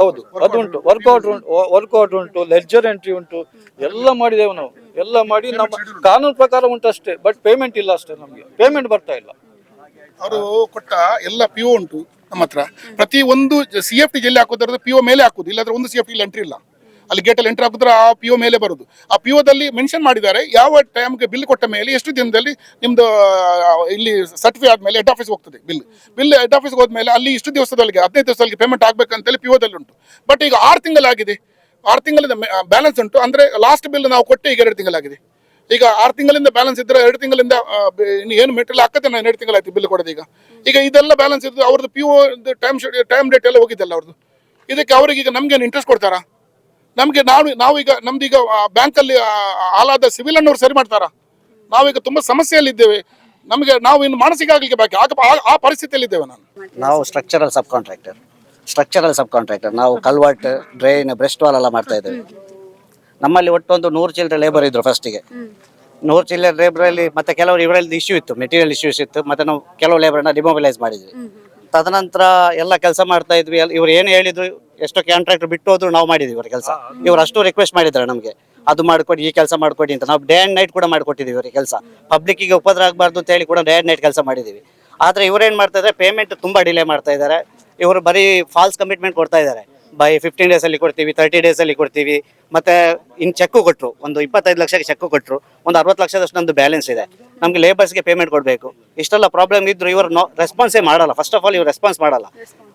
ಹೌದು ಅದು ಉಂಟು. ವರ್ಕೌಟ್ ಉಂಟು ವರ್ಕೌಟ್ ಉಂಟು ಲೆಡ್ಜರ್ ಎಂಟ್ರಿ ಉಂಟು ಎಲ್ಲ ಮಾಡಿದ್ದೇವೆ ನಾವು. ಎಲ್ಲ ಮಾಡಿ ನಮ್ಮ ಕಾನೂನು ಪ್ರಕಾರ ಉಂಟು ಅಷ್ಟೇ ಬಟ್ ಪೇಮೆಂಟ್ ಇಲ್ಲ ಅಷ್ಟೇ ನಮಗೆ. ಪೇಮೆಂಟ್ ಬರ್ತಾ ಇಲ್ಲ. ಅವರು ಕೊಟ್ಟ ಎಲ್ಲ ಪಿ ಉಂಟು ನಮ್ಮ ಹತ್ರ. ಪ್ರತಿ ಒಂದು ಸಿ ಎಫ್ ಟಿ ಜಲ್ಲಿ ಹಾಕೋದ್ರದ್ದು ಪಿ ಒ ಮೇಲೆ ಹಾಕೋದು ಇಲ್ಲಾಂದ್ರೆ ಒಂದು ಸಿ ಎಫ್ ಟಿ ಎಂಟ್ರಿ ಇಲ್ಲ. ಅಲ್ಲಿ ಗೇಟಲ್ಲಿ ಎಂಟರ್ ಹಾಕಿದ್ರೆ ಆ ಪಿ ಒ ಮೇಲೆ ಬರುದು. ಆ ಪಿ ಒದಲ್ಲಿ ಮೆನ್ಷನ್ ಮಾಡಿದ್ದಾರೆ, ಯಾವ ಟೈಮ್ಗೆ ಬಿಲ್ ಕೊಟ್ಟ ಮೇಲೆ ಎಷ್ಟು ದಿನದಲ್ಲಿ ನಿಮ್ದು ಇಲ್ಲಿ ಸರ್ಟಿಫೈ ಆದ್ಮೇಲೆ ಹೆಡ್ ಆಫೀಸ್ ಹೋಗ್ತದೆ ಬಿಲ್ ಬಿಲ್ ಹೆಡ್ ಆಫೀಸ್ಗೆ ಹೋದ್ಮೇಲೆ ಅಲ್ಲಿ ಇಷ್ಟು ದಿವಸದೊಳಗೆ ಹದಿನೈದು ದಿವಸದಲ್ಲಿ ಪೇಮೆಂಟ್ ಆಗಬೇಕಂತೇಳಿ ಪಿ ಒದಲ್ಲಿ ಉಂಟು. ಬಟ್ ಈಗ ಆರು ತಿಂಗಳಾಗಿದೆ ಆರು ತಿಂಗಳಿಂದ ಬ್ಯಾಲೆನ್ಸ್ ಉಂಟು. ಅಂದ್ರೆ ಲಾಸ್ಟ್ ಬಿಲ್ ನಾವು ಕೊಟ್ಟು ಈಗ ಎರಡು ತಿಂಗಳಾಗಿದೆ ಈಗ ಆರು ತಿಂಗಳಿಂದ ಬ್ಯಾಲೆನ್ಸ್ ಇದ್ರೆ ಎರಡು ತಿಂಗಳಿಂದ ಏನು ಮೆಟೀರಿಯಲ್ ಹಾಕತ್ತೆ ನಾನು ಎರಡು ತಿಂಗಳಾಯ್ತು ಬಿಲ್ ಕೊಡೋದು ಈಗ. ಈಗ ಇದೆಲ್ಲ ಬ್ಯಾಲೆನ್ಸ್ ಇದ್ದು ಅವ್ರದ್ದು P O time time date ಎಲ್ಲ ಹೋಗಿದ್ದಲ್ಲ ಅವ್ರದ್ದು ಇದಕ್ಕೆ ಅವ್ರಿಗೆ ಈಗ ನಮ್ಗೇನು ಇಂಟ್ರೆಸ್ಟ್ ಕೊಡ್ತಾರಾ? ನಮಗೆ ನಾವು ನಾವೀಗ ನಮ್ದೀಗ ಬ್ಯಾಂಕಲ್ಲಿ ಹಾಲಾದ ಸಿವಿಲ್ ಅನ್ನೋರು ಸರಿ ಮಾಡ್ತಾರಾ? ನಾವೀಗ ತುಂಬಾ ಸಮಸ್ಯೆಯಲ್ಲಿ ಇದ್ದೇವೆ ನಮಗೆ ನಾವು ಇನ್ನು ಮಾನಸಿಕ ಆಗ್ಲಿಕ್ಕೆ ಬಾಕಿ. ಆಗ, ಆ- ಆ ಪರಿಸ್ಥಿತಿಯಲ್ಲಿ ಇದ್ದೇವೆ ನಾನು. ನಾವು ಸ್ಟ್ರಕ್ಚರಲ್ ಸಬ್ ಕಾಂಟ್ರಾಕ್ಟರ್ ಸ್ಟ್ರಕ್ಚರಲ್ ಸಬ್ ಕಾಂಟ್ರಾಕ್ಟರ್ ನಾವು ಕಲ್ವರ್ಟ್ ಡ್ರೈನ್ ಬ್ರೆಸ್ಟ್ ವಾಲ್ ಎಲ್ಲ ಮಾಡ್ತಾ ಇದ್ದೇವೆ. ನಮ್ಮಲ್ಲಿ ಒಟ್ಟೊಂದು ನೂರು ಚಿಲ್ಲರೆ ಲೇಬರ್ ಇದ್ರು ಫಸ್ಟಿಗೆ ನೂರು ಚಿಲ್ಲರೆ ಲೇಬರಲ್ಲಿ ಮತ್ತೆ ಕೆಲವರು ಇವರಲ್ಲಿ ಇಶ್ಯೂ ಇತ್ತು ಮೆಟೀರಿಯಲ್ ಇಶ್ಯೂಸ್ ಇತ್ತು. ಮತ್ತೆ ನಾವು ಕೆಲವು ಲೇಬರ್ನ ಡಿಮೊಬಿಲೈಸ್ ಮಾಡಿದ್ವಿ. ತದನಂತರ ಎಲ್ಲ ಕೆಲಸ ಮಾಡ್ತಾ ಇದ್ವಿ. ಇವ್ರು ಏನು ಹೇಳಿದ್ರು ಎಷ್ಟೋ ಕಾಂಟ್ರಾಕ್ಟರ್ ಬಿಟ್ಟು ಹೋದ್ರು ನಾವು ಮಾಡಿದ್ವಿ ಇವ್ರ ಕೆಲಸ. ಇವ್ರು ಅಷ್ಟು ರಿಕ್ವೆಸ್ಟ್ ಮಾಡಿದ್ದಾರೆ ನಮಗೆ. ಅದು ಮಾಡ್ಕೊಡಿ ಈ ಕೆಲಸ ಮಾಡ್ಕೊಡಿ ಅಂತ. ನಾವು ಡೇ ಆ್ಯಂಡ್ ನೈಟ್ ಕೂಡ ಮಾಡ್ಕೊಟ್ಟಿದ್ದೀವಿ ಇವ್ರಿಗೆ ಕೆಲಸ. ಪಬ್ಲಿಕ್ಕಿಗೆ ಉಪದ್ರ ಆಗಬಾರ್ದು ಅಂತ ಹೇಳಿ ಕೂಡ ಡೇ ಆ್ಯಂಡ್ ನೈಟ್ ಕೆಲಸ ಮಾಡಿದ್ದೀವಿ ಆದರೆ ಇವ್ರೇನು ಮಾಡ್ತಾ ಇದ್ದಾರೆ ಪೇಮೆಂಟ್ ತುಂಬ ಡಿಲೇ ಮಾಡ್ತಾ ಇದ್ದಾರೆ ಇವರು ಬರೀ ಫಾಲ್ಸ್ ಕಮಿಟ್ಮೆಂಟ್ ಕೊಡ್ತಾ ಇದ್ದಾರೆ ಬೈ ಫಿಫ್ಟೀನ್ ಡೇಸಲ್ಲಿ ಕೊಡ್ತೀವಿ ತರ್ಟಿ ಡೇಸಲ್ಲಿ ಕೊಡ್ತೀವಿ. ಮತ್ತೆ ಇನ್ನು ಚೆಕ್ಕು ಕೊಟ್ಟರು ಒಂದು ಇಪ್ಪತ್ತೈದು ಲಕ್ಷಕ್ಕೆ ಚೆಕ್ಕು ಕೊಟ್ಟರು ಒಂದು ಅರವತ್ತು ಲಕ್ಷದಷ್ಟು ನಮ್ಮದು ಬ್ಯಾಲೆನ್ಸ್ ಇದೆ. ನಮಗೆ ಲೇಬರ್ಸ್ಗೆ ಪೇಮೆಂಟ್ ಕೊಡಬೇಕು. ಇಷ್ಟೆಲ್ಲ ಪ್ರಾಬ್ಲಮ್ ಇದ್ರು ಇವರು ನೋ ರೆಸ್ಪಾನ್ಸೇ ಮಾಡಲ್ಲ. ಫಸ್ಟ್ ಆಫ್ ಆಲ್ ಇವ್ರು ರೆಸ್ಪಾನ್ಸ್ ಮಾಡಲ್ಲ.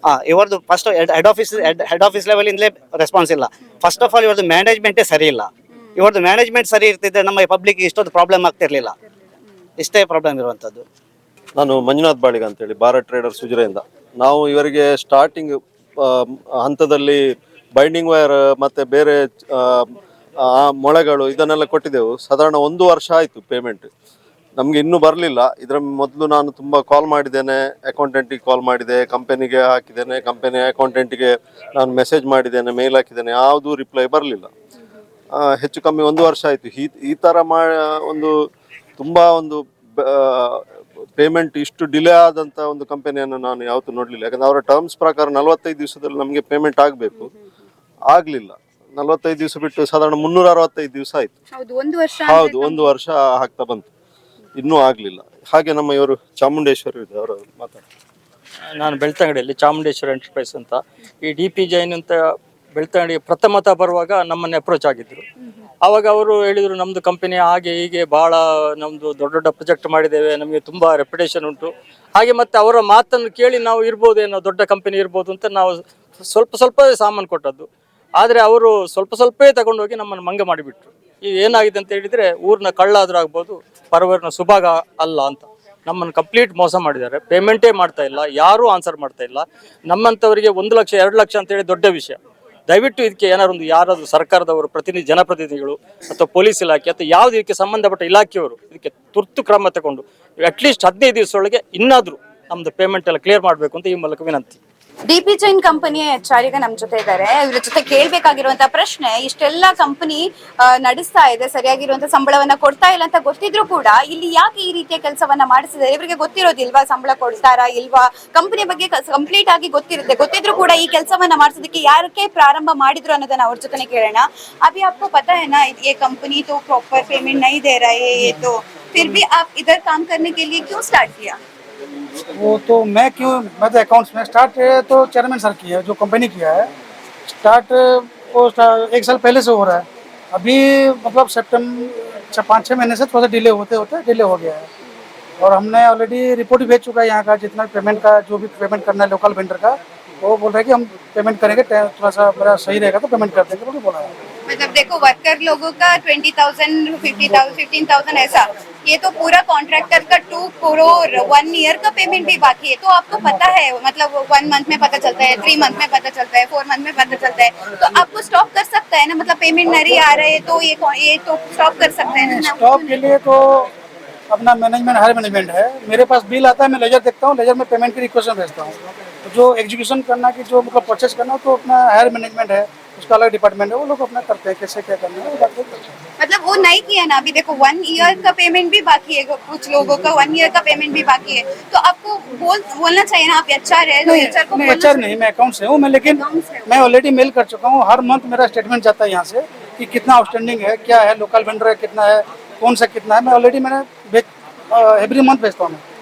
ಹಾಂ ಇವ್ರದ್ದು first head office head office ಲೆವೆಲಿಂದಲೇ response ಇಲ್ಲ. ಫಸ್ಟ್ ಆಫ್ ಆಲ್ ಇವ್ರದ್ದು ಮ್ಯಾನೇಜ್ಮೆಂಟೇ ಸರಿ ಇಲ್ಲ. ಇವ್ರದ್ದು ಮ್ಯಾನೇಜ್ಮೆಂಟ್ ಸರಿ ಇರ್ತಿದ್ರೆ ನಮ್ಮ ಪಬ್ಲಿಕ್ ಇಷ್ಟೊಂದು ಪ್ರಾಬ್ಲಮ್ ಆಗ್ತಿರ್ಲಿಲ್ಲ. ಇಷ್ಟೇ ಪ್ರಾಬ್ಲಮ್ ಇರುವಂಥದ್ದು. ನಾನು ಮಂಜುನಾಥ್ ಬಾಳಿಗ ಅಂತೇಳಿ, ಭಾರತ್ ಟ್ರೇಡರ್ ಸುಜರೆಯಿಂದ. ನಾವು ಇವರಿಗೆ ಸ್ಟಾರ್ಟಿಂಗ್ ಹಂತದಲ್ಲಿ ಬೈಂಡಿಂಗ್ ವೈರ್ ಮತ್ತೆ ಬೇರೆ ಮೊಳೆಗಳು ಇದನ್ನೆಲ್ಲ ಕೊಟ್ಟಿದ್ದೆವು. ಸಾಧಾರಣ ಒಂದು ವರ್ಷ ಆಯಿತು ಪೇಮೆಂಟ್ ನಮಗೆ ಇನ್ನೂ ಬರಲಿಲ್ಲ. ಇದರ ಮೊದಲು ನಾನು ತುಂಬ ಕಾಲ್ ಮಾಡಿದ್ದೇನೆ. ಅಕೌಂಟೆಂಟಿಗೆ ಕಾಲ್ ಮಾಡಿದೆ. ಕಂಪನಿಗೆ ಹಾಕಿದ್ದೇನೆ. ಕಂಪನಿ ಅಕೌಂಟೆಂಟಿಗೆ ನಾನು ಮೆಸೇಜ್ ಮಾಡಿದ್ದೇನೆ ಮೇಲ್ ಹಾಕಿದ್ದೇನೆ. ಯಾವುದೂ ರಿಪ್ಲೈ ಬರಲಿಲ್ಲ. ಹೆಚ್ಚು ಕಮ್ಮಿ ಒಂದು ವರ್ಷ ಆಯಿತು. ಈ ಈ ಥರ ಮಾ, ಒಂದು ತುಂಬ ಒಂದು ಪೇಮೆಂಟ್ ಇಷ್ಟು ಡಿಲೇ ಆದಂಥ ಒಂದು ಕಂಪನಿಯನ್ನು ನಾನು ಯಾವತ್ತೂ ನೋಡಲಿಲ್ಲ. ಯಾಕಂದ್ರೆ ಅವರ ಟರ್ಮ್ಸ್ ಪ್ರಕಾರ ನಲವತ್ತೈದು ದಿವಸದಲ್ಲಿ ನಮಗೆ ಪೇಮೆಂಟ್ ಆಗಬೇಕು. ಆಗಲಿಲ್ಲ. ನಲವತ್ತೈದು ದಿವಸ ಬಿಟ್ಟು ಸಾಧಾರಣ ಮುನ್ನೂರ ಅರವತ್ತೈದು ದಿವಸ ಆಯಿತು. ಹೌದು ಒಂದು ವರ್ಷ ಹೌದು ಒಂದು ವರ್ಷ ಆಗ್ತಾ ಬಂತು. ಇನ್ನೂ ಆಗಲಿಲ್ಲ. ಹಾಗೆ ನಮ್ಮ ಇವರು ಚಾಮುಂಡೇಶ್ವರಿ ಇದೆ ಅವರು ಮಾತಾಡ್ತಾರೆ ನಾನು ಬೆಳ್ತಂಗಡಿಯಲ್ಲಿ ಚಾಮುಂಡೇಶ್ವರಿ ಎಂಟರ್ಪ್ರೈಸ್ ಅಂತ. ಈ ಡಿ ಪಿ ಜೈನ್ ಅಂತ ಬೆಳ್ತಂಗಡಿ ಪ್ರಥಮತ ಬರುವಾಗ ನಮ್ಮನ್ನೇ ಅಪ್ರೋಚ್ ಆಗಿದ್ರು. ಆವಾಗ ಅವರು ಹೇಳಿದರು ನಮ್ಮದು ಕಂಪನಿ ಹಾಗೆ ಹೀಗೆ ಭಾಳ ನಮ್ಮದು ದೊಡ್ಡ ದೊಡ್ಡ ಪ್ರಾಜೆಕ್ಟ್ ಮಾಡಿದ್ದೇವೆ, ನಮಗೆ ತುಂಬ ರೆಪ್ಯುಟೇಷನ್ ಉಂಟು. ಹಾಗೆ ಮತ್ತೆ ಅವರ ಮಾತನ್ನು ಕೇಳಿ ನಾವು ಇರ್ಬೋದೇನೋ ದೊಡ್ಡ ಕಂಪನಿ ಇರ್ಬೋದು ಅಂತ ನಾವು ಸ್ವಲ್ಪ ಸ್ವಲ್ಪ ಸಾಮಾನು ಕೊಟ್ಟದ್ದು. ಆದರೆ ಅವರು ಸ್ವಲ್ಪ ಸ್ವಲ್ಪೇ ತಗೊಂಡೋಗಿ ನಮ್ಮನ್ನು ಮಂಗ ಮಾಡಿಬಿಟ್ರು. ಈಗ ಏನಾಗಿದೆ ಅಂತ ಹೇಳಿದರೆ, ಊರಿನ ಕಳ್ಳಾದ್ರೂ ಆಗ್ಬೋದು, ಪರವರ್ನ ಸುಭಾಗ ಅಲ್ಲ ಅಂತ. ನಮ್ಮನ್ನು ಕಂಪ್ಲೀಟ್ ಮೋಸ ಮಾಡಿದ್ದಾರೆ. ಪೇಮೆಂಟೇ ಮಾಡ್ತಾ ಇಲ್ಲ, ಯಾರೂ ಆನ್ಸರ್ ಮಾಡ್ತಾ ಇಲ್ಲ. ನಮ್ಮಂಥವರಿಗೆ ಒಂದು ಲಕ್ಷ, ಎರಡು ಲಕ್ಷ ಅಂತೇಳಿ ದೊಡ್ಡ ವಿಷಯ. ದಯವಿಟ್ಟು ಇದಕ್ಕೆ ಏನಾದ್ರು ಒಂದು ಯಾರಾದರೂ ಸರ್ಕಾರದವರು, ಪ್ರತಿನಿಧಿ ಜನಪ್ರತಿನಿಧಿಗಳು ಅಥವಾ ಪೊಲೀಸ್ ಇಲಾಖೆ ಅಥವಾ ಯಾವ್ದು ಇದಕ್ಕೆ ಸಂಬಂಧಪಟ್ಟ ಇಲಾಖೆಯವರು ಇದಕ್ಕೆ ತುರ್ತು ಕ್ರಮ ತಗೊಂಡು ಅಟ್ಲೀಸ್ಟ್ ಹದಿನೈದು ದಿವಸದೊಳಗೆ ಇನ್ನಾದರೂ ನಮ್ದು ಪೇಮೆಂಟ್ ಎಲ್ಲ ಕ್ಲಿಯರ್ ಮಾಡಬೇಕು ಅಂತ ಈ ಮೂಲಕ ವಿನಂತಿ. ಡಿ ಪಿ ಜೈನ್ ಕಂಪನಿಯ ಎಚ್ ಆರ್ ಈಗ ನಮ್ ಜೊತೆ ಇದ್ದಾರೆ ಇವ್ರ ಜೊತೆ ಕೇಳ್ಬೇಕಾಗಿರುವಂತ ಪ್ರಶ್ನೆ ಇಷ್ಟೆಲ್ಲ ಕಂಪನಿ ನಡೆಸ್ತಾ ಇದೆ ಸರಿಯಾಗಿರುವಂತ ಸಂಬಳವನ್ನ ಕೊಡ್ತಾ ಇಲ್ಲ ಅಂತ ಗೊತ್ತಿದ್ರು ಕೂಡ ಇಲ್ಲಿ ಯಾಕೆ ಈ ರೀತಿಯ ಕೆಲಸವನ್ನ ಮಾಡಿಸಿದ್ದಾರೆ ಇವರಿಗೆ ಗೊತ್ತಿರೋದಿಲ್ವಾ ಸಂಬಳ ಕೊಡ್ತಾರಾ ಇಲ್ವಾ ಕಂಪನಿ ಬಗ್ಗೆ ಕಂಪ್ಲೀಟ್ ಆಗಿ ಗೊತ್ತಿರುತ್ತೆ ಗೊತ್ತಿದ್ರು ಕೂಡ ಈ ಕೆಲಸವನ್ನ ಮಾಡಿಸೋದಕ್ಕೆ ಯಾರಕ್ಕೆ ಪ್ರಾರಂಭ ಮಾಡಿದ್ರು ಅನ್ನೋದನ್ನ ಅವ್ರ ಜೊತೆ ಕೇಳೋಣ अभी आपको पता है ना ये कंपनी तो प्रॉपर पेमेंट नहीं दे रहा है ये तो फिर भी आप इधर काम करने के लिए क्यों स्टार्ट किया वो तो मैं क्यों, मैं तो अकाउंट्स में स्टार्ट तो चेयरमैन सर की है, जो कंपनी किया है। स्टार्ट वो एक साल पहले से हो रहा है। अभी मतलब सितंबर पाँच छः महीने से थोड़ा सा डिले होते होते डिले हो गया है। और हमने ऑलरेडी रिपोर्ट भेज चुका है यहाँ का, जितना पेमेंट का, जो भी पेमेंट करना है लोकल वेंडर का। वो बोल रहे हैं कि हम पेमेंट करेंगे थोड़ा सा मेरा सही रहेगा तो पेमेंट कर देंगे बोल बोला है। मतलब देखो वर्कर लोगों का twenty thousand fifty thousand fifteen thousand ऐसा। ये तो पूरा कॉन्ट्रैक्टर का टू करोड़ वन ईयर का पेमेंट भी बाकी है। तो आपको पता है मतलब वन मंथ में पता चलता है थ्री मंथ में पता चलता है फोर मंथ में पता चलता है। तो आपको स्टॉप कर सकता है ना? मतलब पेमेंट नहीं आ रहे तो ये ये तो स्टॉप कर सकते हैं ना? स्टॉक के लिए तो अपना मैनेजमेंट हायर मैनेजमेंट है। मेरे पास बिल आता है मैं लेजर देखता हूँ लेजर में पेमेंट की रिक्वेस्ट भेजता हूँ। जो एग्जीक्यूशन करना की जो मतलब परचेस करना तो अपना हायर मैनेजमेंट है उसका अलग डिपार्टमेंट है वो लोग अपना करते हैं कैसे क्या करना है। मतलब वो नहीं किया ना अभी देखो वन ईयर का पेमेंट भी बाकी है कुछ लोगों का वन ईयर का पेमेंट भी बाकी है तो आपको बोल बोलना चाहिए ना आप एच आर है तो एच आर नहीं नहीं मैं अकाउंट से हूँ मैं लेकिन। मैं ऑलरेडी मेल कर चुका हूँ हर मंथ मेरा स्टेटमेंट जाता है यहाँ से कि कितना आउटस्टैंडिंग है क्या है लोकल वेंडर है कितना है कौन सा कितना है मैं ऑलरेडी मैंने एवरी मंथ भेजता हूँ मैं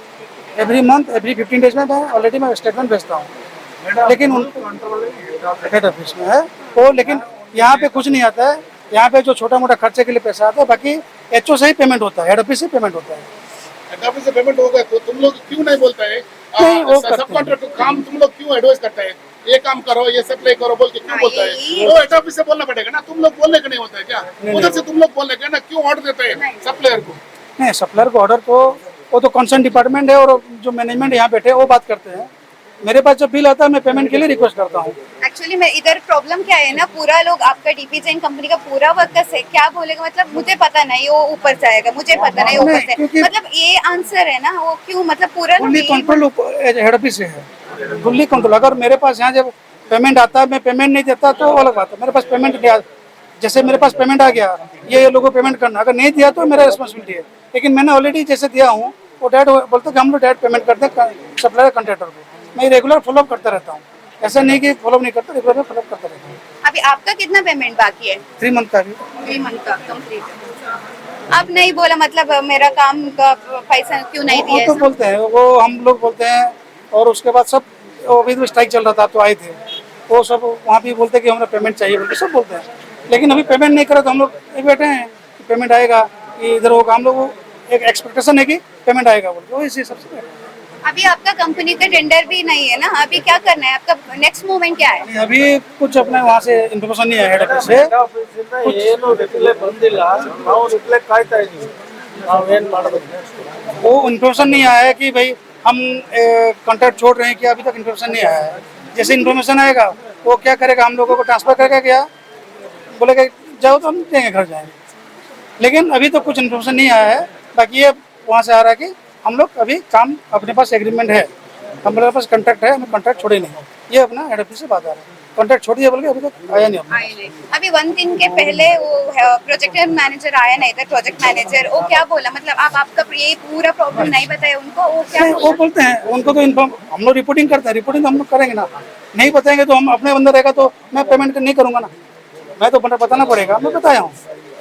every month every fifteen days में मैं ऑलरेडी मैं स्टेटमेंट भेजता हूँ। लेकिन उन हेड ऑफ़िस में है। वो लेकिन यहाँ पे कुछ नहीं आता है। यहाँ पे जो छोटा मोटा खर्चे के लिए पैसा आता है बाकी एचओ से ही पेमेंट होता है। हेड ऑफ़िस से पेमेंट होता है। काफ़ी से पेमेंट हो गया तो तुम लोग क्यों नहीं बोलता है? नहीं, वो करते सब काम तुम लोग क्यों एडवाइस करता है? ये काम करो ये सप्लाई करो बोल के क्यों हाँ, बोलता है? वो हेड ऑफ़िस से बोलना पड़ेगा ना। तुम लोग बोलने का नहीं होता है क्या? उधर से तुम लोग बोलने का ना क्यों ऑर्डर देते हैं सप्लायर को? नहीं सप्लायर को ऑर्डर तो वो तो कंसर्न डिपार्टमेंट है और जो मैनेजमेंट यहाँ बैठे हैं वो बात करते हैं। मेरे पास जब बिल आता है मैं पेमेंट के लिए रिक्वेस्ट करता हूँ। एक्चुअली मैं इधर प्रॉब्लम क्या है ना पूरा लोग आपका डीपी जैन कंपनी का पूरा वर्कर्स है क्या बोलेगा? मतलब मुझे पता नहीं वो ऊपर से आएगा मुझे पता नहीं ऊपर से। मतलब ये आंसर है ना वो क्यों? मतलब पूरा फुल्ली कंट्रोल हेड ऑफ़िस है। फुल्ली कंट्रोल अगर मेरे पास यहाँ जब पेमेंट आता है मैं पेमेंट नहीं देता तो अलग बात है। मेरे पास पेमेंट नहीं जैसे मेरे पास पेमेंट आ गया ये ये लोगों को पेमेंट करना। अगर नहीं दिया तो मेरा रिस्पॉन्सिबिलिटी है। लेकिन मैंने ऑलरेडी जैसे दिया हूँ वो डायरेक्ट बोलते कि हम लोग डायरेक्ट पेमेंट करते हैं सप्लायर कंट्रेक्टर को। मैं रेगुलर फॉलोअप करता रहता हूँ। ऐसा नहीं कि फॉलो नहीं करता रेगुलर में फॉलोअप करता रहता हूँ। अभी आपका कितना पेमेंट बाकी है? थ्री मंथ का भी थ्री मंथ का कंप्लीट आप नहीं बोला मतलब मेरा काम का पैसा क्यों नहीं दिया तो बोलते हैं वो हम लोग बोलते हैं और उसके बाद सब अभी तो स्ट्राइक चल रहा था तो आए थे। वो सब वहाँ भी बोलते हैं कि हमें पेमेंट चाहिए बोलते सब बोलते हैं। लेकिन अभी पेमेंट नहीं करा तो हम लोग बैठे हैं पेमेंट आएगा कि इधर होगा। हम लोग एक एक्सपेक्टेशन है कि पेमेंट आएगा बोल के वो इसी सबसे बैठे हैं। अभी आपका कंपनी का टेंडर भी नहीं है ना अभी क्या करना है आपका नेक्स्ट मूवमेंट क्या है नहीं, अभी कुछ अपने वहाँ से इन्फॉर्मेशन नहीं आया हेड ऑफिस से ಏನು ರಿಪ್ಲೈ ಬಂದಿಲ್ಲ ನಾವು ರಿಪ್ಲೈ ಕಾಯ್ತಾ ಇದೀವಿ ನಾವೇನ್ ಮಾಡಬೇಕು वो इन्फॉर्मेशन नहीं आया है कि भाई हम कॉन्ट्रैक्ट छोड़ रहे हैं कि अभी तक इन्फॉर्मेशन नहीं आया है जैसे इन्फॉर्मेशन आएगा वो क्या करेगा हम लोगों को ट्रांसफर करेगा क्या बोलेगा जाओ तो हम देंगे घर जाएंगे लेकिन अभी तो कुछ इन्फॉर्मेशन नहीं आया है बाकी ये वहाँ से आ रहा है कि हम लोग अभी काम अपने पास एग्रीमेंट है। हमारे पास कॉन्ट्रैक्ट है हमें कॉन्ट्रैक्ट छोड़े नहीं। ये अपना हेड ऑफ़िस से बात आ रहा है। कॉन्ट्रैक्ट छोड़ दिया बोल के अभी तक आया नहीं नहीं। अभी वन दिन के पहले वो प्रोजेक्ट मैनेजर आया नहीं था प्रोजेक्ट मैनेजर वो क्या बोला? मतलब आप आपका ये पूरा प्रॉब्लम नहीं बताया उनको वो क्या वो बोलते हैं उनको तो इन्फॉर्म हम लोग रिपोर्टिंग करते हैं रिपोर्टिंग तो हम लोग करेंगे ना। नहीं बताएँगे तो हम अपने बंदा रहेगा तो मैं पेमेंट नहीं करूँगा ना। मैं तो बंदा बताना पड़ेगा मैं बताया हूँ।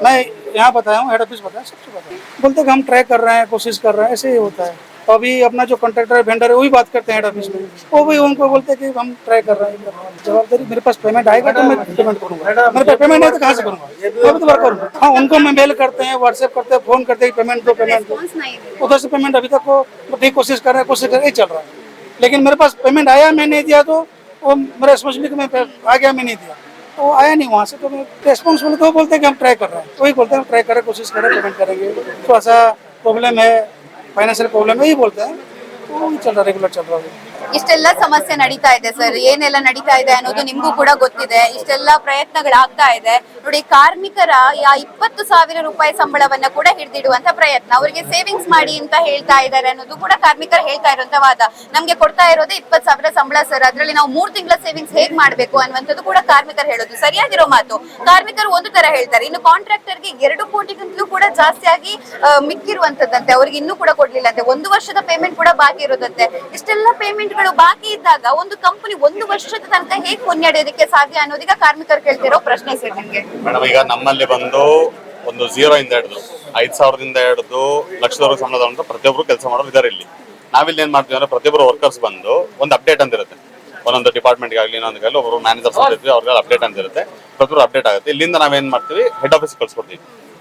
मैं यहाँ बताया हूँ हेड ऑफ़िस बताया सबसे बताया। बोलते कि हम ट्राई कर रहे हैं कोशिश कर रहे हैं ऐसे ही होता है। तो अभी अपना जो कॉन्ट्रैक्टर है वेंडर है वही बात करते हैं हेड ऑफ़िस में। वो भी उनको बोलते हैं कि हम ट्राई कर रहे हैं जवाबदारी मेरे पास पेमेंट आएगा तो मैं पेमेंट करूँगा। मेरे पास पेमेंट है तो कहाँ से करूँगा? मैं भी तो वर्क करूँगा। हाँ उनको मैं मेल करते हैं व्हाट्सएप करते हैं फ़ोन करते हैं पेमेंट दो पेमेंट दो। उधर से पेमेंट अभी तक वो ठीक कोशिश कर रहे हैं कोशिश कर रहे चल रहा है। लेकिन मेरे पास पेमेंट आया मैं नहीं दिया तो वो मेरा रिस्पॉन्सिबिलिटी में पे- आ गया मैं नहीं दिया। तो आया नहीं वहाँ से तो मैं रेस्पॉन्स बोले तो बोलते हैं कि हम ट्राई कर रहे हैं। वही बोलते हैं, हम ट्राई करें, कोशिश कर रहे हैं पेमेंट करेंगे। थोड़ा सा प्रॉब्लम है फाइनेंशियल प्रॉब्लम है यही बोलते हैं। तो वही चल रहा रेगुलर चल रहा। है ಇಷ್ಟೆಲ್ಲ ಸಮಸ್ಯೆ ನಡೀತಾ ಇದೆ ಸರ್. ಏನೆಲ್ಲ ನಡೀತಾ ಇದೆ ಅನ್ನೋದು ನಿಮ್ಗೂ ಕೂಡ ಗೊತ್ತಿದೆ. ಇಷ್ಟೆಲ್ಲ ಪ್ರಯತ್ನಗಳಾಗ್ತಾ ಇದೆ. ನೋಡಿ, ಕಾರ್ಮಿಕರ ಯಾ ಇಪ್ಪತ್ತು ಸಾವಿರ ರೂಪಾಯಿ ಸಂಬಳವನ್ನ ಕೂಡ ಹಿಡಿದಿಡುವಂತ ಪ್ರಯತ್ನ. ಅವರಿಗೆ ಸೇವಿಂಗ್ಸ್ ಮಾಡಿ ಅಂತ ಹೇಳ್ತಾ ಇದ್ದಾರೆ ಅನ್ನೋದು ಕೂಡ ಕಾರ್ಮಿಕರು ಹೇಳ್ತಾ ಇರುವಂತ ವಾದ. ನಮ್ಗೆ ಕೊಡ್ತಾ ಇರೋದೇ ಇಪ್ಪತ್ತು ಸಾವಿರ ಸಂಬಳ ಸರ್. ಅದರಲ್ಲಿ ನಾವು ಮೂರ್ ತಿಂಗಳ ಸೇವಿಂಗ್ಸ್ ಹೇಗ್ ಮಾಡ್ಬೇಕು ಅನ್ನುವಂಥದ್ದು ಕೂಡ ಕಾರ್ಮಿಕರು ಹೇಳೋದು. ಸರಿಯಾಗಿರೋ ಮಾತು. ಕಾರ್ಮಿಕರು ಒಂದು ತರ ಹೇಳ್ತಾರೆ. ಇನ್ನು ಕಾಂಟ್ರಾಕ್ಟರ್ಗೆ ಎರಡು ಕೋಟಿಗಿಂತಲೂ ಕೂಡ ಜಾಸ್ತಿ ಆಗಿ ಮಿಕ್ಕಿರುವಂತದ್ದಂತೆ. ಅವ್ರಿಗೆ ಇನ್ನೂ ಕೂಡ ಕೊಡ್ಲಿಲ್ಲ ಅಂತೆ. ಒಂದು ವರ್ಷದ ಪೇಮೆಂಟ್ ಕೂಡ ಬಾಕಿ ಇರೋದಂತೆ. ಇಷ್ಟೆಲ್ಲ ಪೇಮೆಂಟ್ ಗಳು ಬಾಕಿ ಇದ್ದಾಗ ಒಂದು ಕಂಪನಿ ಒಂದು ವರ್ಷದ ತನಕ ಹೇಗೆ ಮುನ್ನಡೆಯೋದಕ್ಕೆ ಸಾಧ್ಯ ಅನ್ನೋದೀಗ ಕಾರ್ಮಿಕರು ಕೇಳ್ತಿರೋ ಪ್ರಶ್ನೆ ಸರ್ ನಿಮಗೆ. ಮೇಡಮ್, ಈಗ ನಮ್ಮಲ್ಲಿ ಬಂದು ಒಂದು ಜೀರೋ ಇಂದ ಹಿಡಿದು, ಐದ್ ಸಾವಿರದಿಂದ ಹಿಡಿದು ಲಕ್ಷದವರೆಗೆ ಸಂಬಳ ಅಂತ ಪ್ರತಿಯೊಬ್ರು ಕೆಲಸ ಮಾಡೋರು ಇದಾರೆ ಇಲ್ಲಿ. ನಾವಿಲ್ಲಿ ಏನ್ ಮಾಡ್ತೀವಿ ಅಂದ್ರೆ ಪ್ರತಿಯೊಬ್ಬರು ವರ್ಕರ್ಸ್ ಬಂದು ಒಂದು ಅಪ್ಡೇಟ್ ಅಂತ ಇರುತ್ತೆ ಒಂದೊಂದು ಡಿಪಾರ್ಟ್ಮೆಂಟ್ ಆಗಲಿ ಇನ್ನೊಂದು ಒಬ್ಬರು ಮ್ಯಾನೇಜರ್ ಇರ್ತೀವಿ, ಅವ್ರಿಗೆ ಅಪ್ಡೇಟ್ ಅಂತ ಇರುತ್ತೆ ಪ್ರತಿಯೊಬ್ಬರು ಅಪ್ಡೇಟ್ ಆಗುತ್ತೆ. ಇಲ್ಲಿಂದ ನಾವೇನ್ ಮಾಡ್ತೀವಿ ಹೆಡ್ ಆಫೀಸ್ ಕಳ್ಸ್ಕೊಡ್ತೀವಿ.